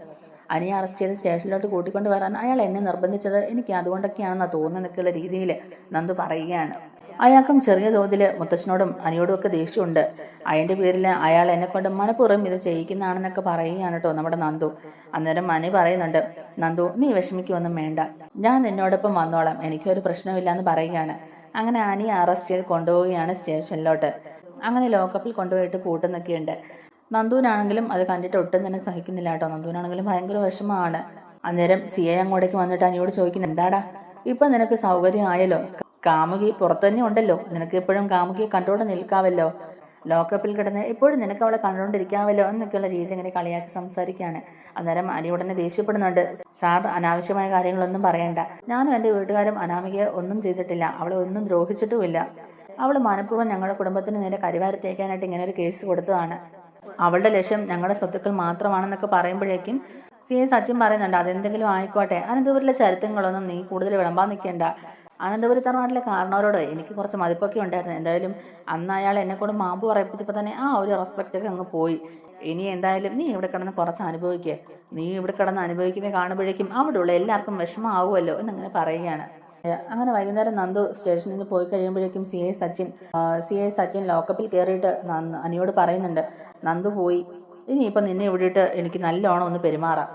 അനിയെ അറസ്റ്റ് ചെയ്ത് സ്റ്റേഷനിലോട്ട് കൂട്ടിക്കൊണ്ട് വരാൻ അയാൾ എന്നെ നിർബന്ധിച്ചത് എനിക്ക് അതുകൊണ്ടൊക്കെയാണെന്നാണ് തോന്നുന്നൊക്കെയുള്ള രീതിയിൽ നന്ദു പറയുകയാണ്. അയാൾക്കും ചെറിയ തോതിൽ മുത്തച്ഛനോടും അനിയോടും ഒക്കെ ദേഷ്യമുണ്ട്. അതിന്റെ പേരിൽ അയാൾ എന്നെ കൊണ്ട് മനഃപൂർവം ഇത് ചെയ്യിക്കുന്നതാണെന്നൊക്കെ പറയുകയാണ് കേട്ടോ നമ്മുടെ നന്ദു. അന്നേരം മനി പറയുന്നുണ്ട് നന്ദു നീ വിഷമിക്കൊന്നും വേണ്ട. ഞാൻ നിന്നോടൊപ്പം വന്നോളാം. എനിക്കൊരു പ്രശ്നമില്ല എന്ന് പറയുകയാണ്. അങ്ങനെ അനിയെ അറസ്റ്റ് ചെയ്ത് കൊണ്ടുപോവുകയാണ് സ്റ്റേഷനിലോട്ട്. അങ്ങനെ ലോക്കപ്പിൽ കൊണ്ടുപോയിട്ട് പൂട്ടുന്നൊക്കെയുണ്ട് നന്ദുവിനാണെങ്കിലും അത് കണ്ടിട്ട് ഒട്ടും തന്നെ സഹിക്കുന്നില്ല കേട്ടോ നന്ദുവിനാണെങ്കിലും ഭയങ്കര വിഷമമാണ്. അന്നേരം സി ഐ അങ്ങോട്ടേക്ക് വന്നിട്ട് അനിയോട് ചോദിക്കുന്നത് എന്താടാ? ഇപ്പം നിനക്ക് സൗകര്യമായല്ലോ കാമുകി പുറത്തു തന്നെ ഉണ്ടല്ലോ. നിനക്ക് എപ്പോഴും കാമുകിയെ കണ്ടോണ്ട് നിൽക്കാവല്ലോ. ലോക്കപ്പിൽ കിടന്ന് എപ്പോഴും നിനക്ക് അവളെ കണ്ടുകൊണ്ടിരിക്കാമല്ലോ എന്നൊക്കെയുള്ള രീതിയിൽ ഇങ്ങനെ കളിയാക്കി സംസാരിക്കുകയാണ്. അന്നേരം അനി ഉടനെ ദേഷ്യപ്പെടുന്നുണ്ട്. സാർ അനാവശ്യമായ കാര്യങ്ങളൊന്നും പറയണ്ട. ഞാനും എന്റെ വീട്ടുകാരും അനാമികയെ ഒന്നും ചെയ്തിട്ടില്ല. അവളെ ഒന്നും ദ്രോഹിച്ചിട്ടുമില്ല. അവൾ മനഃപൂർവം ഞങ്ങളുടെ കുടുംബത്തിന് നേരെ കരിവാരി തേക്കാനായിട്ട് ഇങ്ങനെ ഒരു കേസ് കൊടുത്തതാണ്. അവളുടെ ലക്ഷ്യം ഞങ്ങളുടെ സ്വത്തുക്കൾ മാത്രമാണെന്നൊക്കെ പറയുമ്പോഴേക്കും സി. എ. സച്ചിൻ പറയുന്നുണ്ട് അതെന്തെങ്കിലും ആയിക്കോട്ടെ. അനന്തപുരിലെ ചരിത്രങ്ങളൊന്നും നീ കൂടുതൽ വിളമ്പാൻ നിൽക്കേണ്ട. അനന്തപുരി തറവാട്ടിലെ കാരണവരോട് എനിക്ക് കുറച്ച് മതിപ്പൊക്കെ ഉണ്ടായിരുന്നു. എന്തായാലും അന്ന് അയാൾ എന്നെ കൊണ്ട് മാമ്പ് പറയിപ്പിച്ചപ്പോൾ തന്നെ ആ ഒരു റെസ്പെക്റ്റ് ഒക്കെ അങ്ങ് പോയി. ഇനി എന്തായാലും നീ ഇവിടെ കിടന്ന് കുറച്ച് അനുഭവിക്കുക നീ ഇവിടെ കിടന്ന് അനുഭവിക്കുന്നത് കാണുമ്പോഴേക്കും അവിടെയുള്ള എല്ലാവർക്കും വിഷമമാവുമല്ലോ എന്നങ്ങനെ പറയുകയാണ്. അങ്ങനെ വൈകുന്നേരം നന്ദു സ്റ്റേഷനിൽ നിന്ന് പോയി കഴിയുമ്പോഴേക്കും C I Sachin C I Sachin ലോക്കപ്പിൽ കയറിയിട്ട് അനിയോട് പറയുന്നുണ്ട്. നന്ദു പോയി. ഇനിയിപ്പോൾ നിന്നെ ഇവിടെയിട്ട് എനിക്ക് നല്ലോണം ഒന്ന് പെരുമാറാം.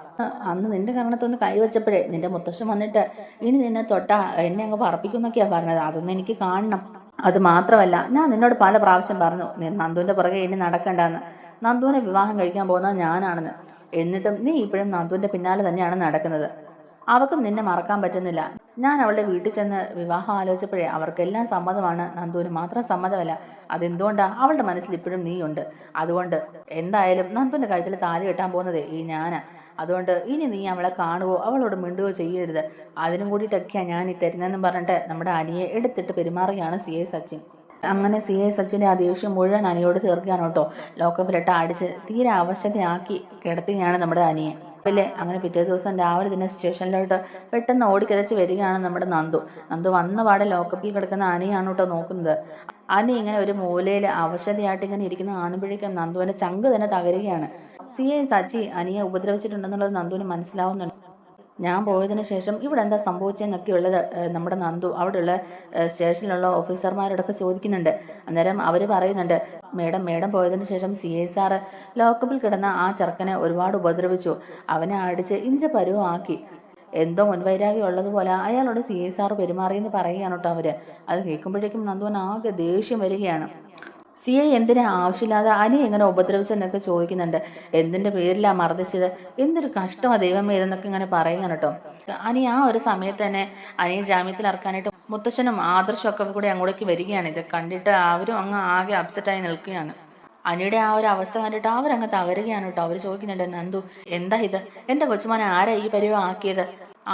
അന്ന് നിന്റെ കാരണത്തൊന്ന് കൈവച്ചപ്പോഴേ നിന്റെ മുത്തശ്ശൻ വന്നിട്ട് ഇനി നിന്നെ തൊട്ടാ എന്നെ അങ്ങ് പറപ്പിക്കുന്നൊക്കെയാ പറഞ്ഞത്. അതൊന്നും എനിക്ക് കാണണം. അത് മാത്രമല്ല ഞാൻ നിന്നോട് പല പ്രാവശ്യം പറഞ്ഞു നീ നന്ദുവിന്റെ പുറകെ ഇനി നടക്കണ്ടെന്ന്. നന്ദുവിനെ വിവാഹം കഴിക്കാൻ പോകുന്നത് ഞാനാണെന്ന്. എന്നിട്ടും നീ ഇപ്പോഴും നന്ദുവിന്റെ പിന്നാലെ തന്നെയാണ് നടക്കുന്നത്. അവൾക്കും നിന്നെ മറക്കാൻ പറ്റുന്നില്ല. ഞാൻ അവളുടെ വീട്ടിൽ ചെന്ന് വിവാഹം ആലോചിച്ചപ്പോഴേ അവർക്കെല്ലാം സമ്മതമാണ്. നന്ദുവിന് മാത്രം സമ്മതമല്ല. അതെന്തുകൊണ്ടാ? അവളുടെ മനസ്സിൽ ഇപ്പോഴും നീയുണ്ട്. അതുകൊണ്ട് എന്തായാലും നന്ദുവിന്റെ കഴുത്തിൽ താലി കെട്ടാൻ പോകുന്നത് ഈ ഞാനാ. അതുകൊണ്ട് ഇനി നീ അവളെ കാണുകയോ അവളോട് മിണ്ടുകയോ ചെയ്യരുത്. അതിനും കൂടിയിട്ടൊക്കെയാണ് ഞാൻ ഈ തരുന്നതെന്ന് പറഞ്ഞിട്ട് നമ്മുടെ അനിയെ എടുത്തിട്ട് പെരുമാറുകയാണ് സി എ സച്ചിൻ. അങ്ങനെ സി ഐ സച്ചിന്റെ ആ ദേഷ്യം മുഴുവൻ അനിയോട് തീർക്കുകയാണ് കേട്ടോ. ലോക്കപ്പിലിട്ട് അടിച്ച് തീരെ അവശതയാക്കി കിടത്തുകയാണ് നമ്മുടെ അനിയെ. പിന്നെ അങ്ങനെ പിറ്റേ ദിവസം രാവിലെ തന്നെ സ്റ്റേഷനിലോട്ട് പെട്ടെന്ന് ഓടിക്കതച്ച് വരികയാണ് നമ്മുടെ നന്ദു. നന്ദു വന്ന പാടെ ലോക്കപ്പിൽ കിടക്കുന്ന ആനയാണ് കേട്ടോ നോക്കുന്നത്. ആന ഇങ്ങനെ ഒരു മൂലയിൽ അവശതയായിട്ട് ഇങ്ങനെ ഇരിക്കുന്ന കാണുമ്പോഴേക്കും നന്ദുവിന്റെ ചങ്ക് തന്നെ തകരുകയാണ്. സി ഐ സച്ചി അനിയെ ഉപദ്രവിച്ചിട്ടുണ്ടെന്നുള്ളത് നന്ദുവിന് മനസ്സിലാവുന്നുണ്ട്. ഞാൻ പോയതിന് ശേഷം ഇവിടെ എന്താ സംഭവിച്ചതെന്നൊക്കെ ഉള്ളത് നമ്മുടെ നന്ദു അവിടെയുള്ള സ്റ്റേഷനിലുള്ള ഓഫീസർമാരോടൊക്കെ ചോദിക്കുന്നുണ്ട്. അന്നേരം അവർ പറയുന്നുണ്ട് മേഡം മേഡം പോയതിന് ശേഷം സി എസ് സാറ് ലോക്കപ്പിൽ കിടന്ന ആ ചെറുക്കനെ ഒരുപാട് ഉപദ്രവിച്ചു. അവനെ അടിച്ച് ഇഞ്ച പരുവാക്കി എന്തോ മുൻവൈരാഗ്യം ഉള്ളതുപോലെ അയാളോട് സി എസ് ആർ പെരുമാറിയെന്ന് പറയുകയാണ് കേട്ടോ അവർ അത് കേൾക്കുമ്പോഴേക്കും നന്ദുവിന് ആകെ ദേഷ്യം വരികയാണ്. സി ഐ എന്തിനാ ആവശ്യമില്ലാതെ അനി എങ്ങനെ ഉപദ്രവിച്ചെന്നൊക്കെ ചോദിക്കുന്നുണ്ട്? എന്തിന്റെ പേരിലാണ് മർദ്ദിച്ചത്? എന്തൊരു കഷ്ടമാണ് ദൈവമേ ഇതെന്നൊക്കെ ഇങ്ങനെ പറയുകയാണ് കേട്ടോ. അനി ആ ഒരു സമയത്ത് തന്നെ അനിയെ ജാമ്യത്തിൽ ഇറക്കാനായിട്ട് മുത്തശ്ശനും ആദർശമൊക്കെ കൂടി അങ്ങോട്ടേക്ക് വരികയാണ്. ഇത് കണ്ടിട്ട് അവരും അങ്ങ് ആകെ അപ്സെറ്റായി നിൽക്കുകയാണ്. അനിയുടെ ആ ഒരു അവസ്ഥ കണ്ടിട്ട് അവരങ്ങ് തകരുകയാണ് കേട്ടോ. അവർ ചോദിക്കുന്നുണ്ട് നന്ദു എന്താ ഇത്? എന്റെ കൊച്ചുമോനെ ആരാ ഈ പരിവം ആക്കിയത്?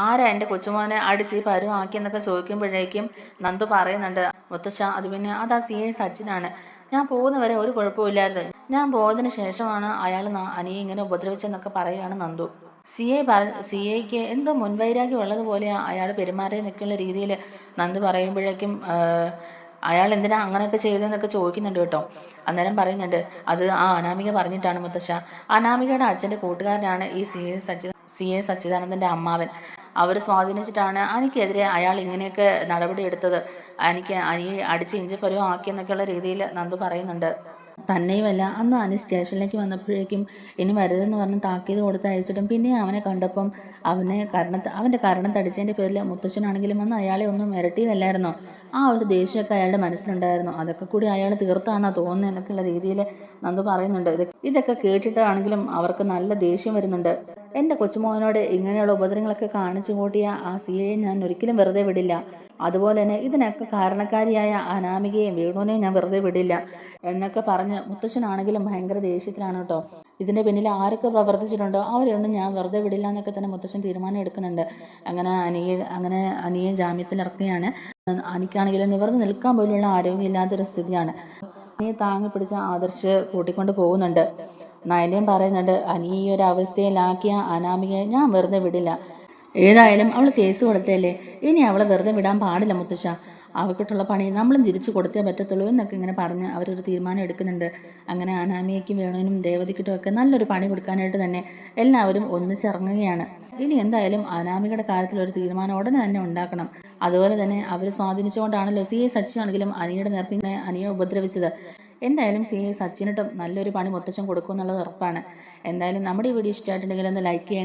ആരാ എന്റെ കൊച്ചുമോനെ അടിച്ച് ഈ പരുവാക്കിയെന്നൊക്കെ ചോദിക്കുമ്പോഴേക്കും നന്ദു പറയുന്നുണ്ട് മുത്തശ്ശ അത് പിന്നെ അതാ സി ഐ സച്ചിനാണ്. ഞാൻ പോകുന്ന വരെ ഒരു കുഴപ്പമില്ലായിരുന്നു ഞാൻ പോയതിന് ശേഷമാണ് അയാൾ അനിയെ ഇങ്ങനെ ഉപദ്രവിച്ചെന്നൊക്കെ പറയുകയാണ് നന്ദു. സി എ പറ സി എക്ക് എന്തോ മുൻവൈരാഗ്യം ഉള്ളതുപോലെ അയാൾ പെരുമാറി നിൽക്കുന്ന രീതിയിൽ നന്ദു പറയുമ്പോഴേക്കും അയാൾ എന്തിനാ അങ്ങനെയൊക്കെ ചെയ്തതെന്നൊക്കെ ചോദിക്കുന്നുണ്ട് കേട്ടോ. അന്നേരം പറയുന്നുണ്ട് അത് ആ അനാമിക പറഞ്ഞിട്ടാണ് മുത്തശ്ശ. അനാമികയുടെ അച്ഛന്റെ കൂട്ടുകാരനാണ് ഈ C A Sachi C A സച്ചിദാനന്ദന്റെ അമ്മാവൻ. അവർ സ്വാധീനിച്ചിട്ടാണ് എനിക്കെതിരെ അയാൾ ഇങ്ങനെയൊക്കെ നടപടിയെടുത്തത്. എനിക്ക് അനിയെ അടിച്ച് ഇഞ്ചപ്പരുവം ആക്കിയെന്നൊക്കെയുള്ള രീതിയിൽ നന്ദു പറയുന്നുണ്ട്. തന്നെയുമല്ല. അന്ന് അനി സ്റ്റേഷനിലേക്ക് വന്നപ്പോഴേക്കും ഇനി വരരുതെന്ന് പറഞ്ഞ് താക്കീത് കൊടുത്ത് അയച്ചിട്ടും പിന്നെ അവനെ കണ്ടപ്പം അവനെ കരണ അവന്റെ കരണം തടിച്ചതിന്റെ പേരിൽ മുത്തച്ഛനാണെങ്കിലും അന്ന് അയാളെ ഒന്നും മിരട്ടിയതല്ലായിരുന്നോ ആ ഒരു ദേഷ്യമൊക്കെ അയാളുടെ മനസ്സിലുണ്ടായിരുന്നു. അതൊക്കെ കൂടി അയാൾ തീർത്താന്നാ തോന്നുന്നത് എന്നൊക്കെയുള്ള രീതിയിൽ നന്ദു പറയുന്നുണ്ട്. ഇത് ഇതൊക്കെ കേട്ടിട്ടാണെങ്കിലും അവർക്ക് നല്ല ദേഷ്യം വരുന്നുണ്ട്. എന്റെ കൊച്ചുമോനോട് ഇങ്ങനെയുള്ള ഉപദ്രവങ്ങളൊക്കെ കാണിച്ചു കൂട്ടിയ ആ സിയെ ഞാൻ ഒരിക്കലും വെറുതെ വിടില്ല. അതുപോലെ തന്നെ ഇതിനൊക്കെ കാരണക്കാരിയായ അനാമികയെയും വേണുവിനെയും ഞാൻ വെറുതെ വിടില്ല. എന്നൊക്കെ പറഞ്ഞ് മുത്തശ്ശനാണെങ്കിലും ഭയങ്കര ദേഷ്യത്തിലാണ് കേട്ടോ. ഇതിന്റെ പിന്നിൽ ആരൊക്കെ പ്രവർത്തിച്ചിട്ടുണ്ടോ? അവരെയൊന്നും ഞാൻ വെറുതെ വിടില്ല എന്നൊക്കെ തന്നെ മുത്തച്ഛൻ തീരുമാനം എടുക്കുന്നുണ്ട്. അങ്ങനെ അനിയെ അങ്ങനെ അനിയെ ജാമ്യത്തിലിറക്കുകയാണ് അനിക്കാണെങ്കിലും നിവർന്ന് നിൽക്കാൻ പോലുള്ള ആരോഗ്യമില്ലാത്തൊരു സ്ഥിതിയാണ്. അനിയെ താങ്ങി പിടിച്ച ആദർശ് കൂട്ടിക്കൊണ്ട് പോകുന്നുണ്ട്. നയനയും പറയുന്നുണ്ട് അനിയെ ഈ ഒരു അവസ്ഥയിലാക്കിയ അനാമികയെ ഞാൻ വെറുതെ വിടില്ല. ഏതായാലും അവൾ കേസ് കൊടുത്തല്ലേ? ഇനി അവളെ വെറുതെ വിടാൻ പാടില്ല മുത്തശ്ശ അവൾക്കിട്ടുള്ള പണി. നമ്മളും തിരിച്ചു കൊടുത്തേ പറ്റത്തുള്ളൂ എന്നൊക്കെ ഇങ്ങനെ പറഞ്ഞ് അവരൊരു തീരുമാനം എടുക്കുന്നുണ്ട്. അങ്ങനെ അനാമിയയ്ക്കും വേണുവിനും രേവതിക്കിട്ടും ഒക്കെ നല്ലൊരു പണി കൊടുക്കാനായിട്ട് തന്നെ എല്ലാവരും ഒന്നിച്ചിറങ്ങുകയാണ് ഇനി എന്തായാലും അനാമികയുടെ കാര്യത്തിൽ ഒരു തീരുമാനം ഉടനെ തന്നെ ഉണ്ടാക്കണം. അതുപോലെ തന്നെ അവർ സ്വാധീനിച്ചുകൊണ്ടാണല്ലോ സി എ സച്ചിനാണെങ്കിലും അനിയുടെ നേർക്ക് ഇങ്ങനെ അനിയെ ഉപദ്രവിച്ചത്. എന്തായാലും സി എ സച്ചിനിട്ടും നല്ലൊരു പണി മുത്തച്ഛൻ കൊടുക്കും എന്നുള്ളത് ഉറപ്പാണ്. എന്തായാലും നമ്മുടെ ഈ വീഡിയോ ഇഷ്ടമായിട്ടുണ്ടെങ്കിൽ ഒന്ന് ലൈക്ക് ചെയ്യണം.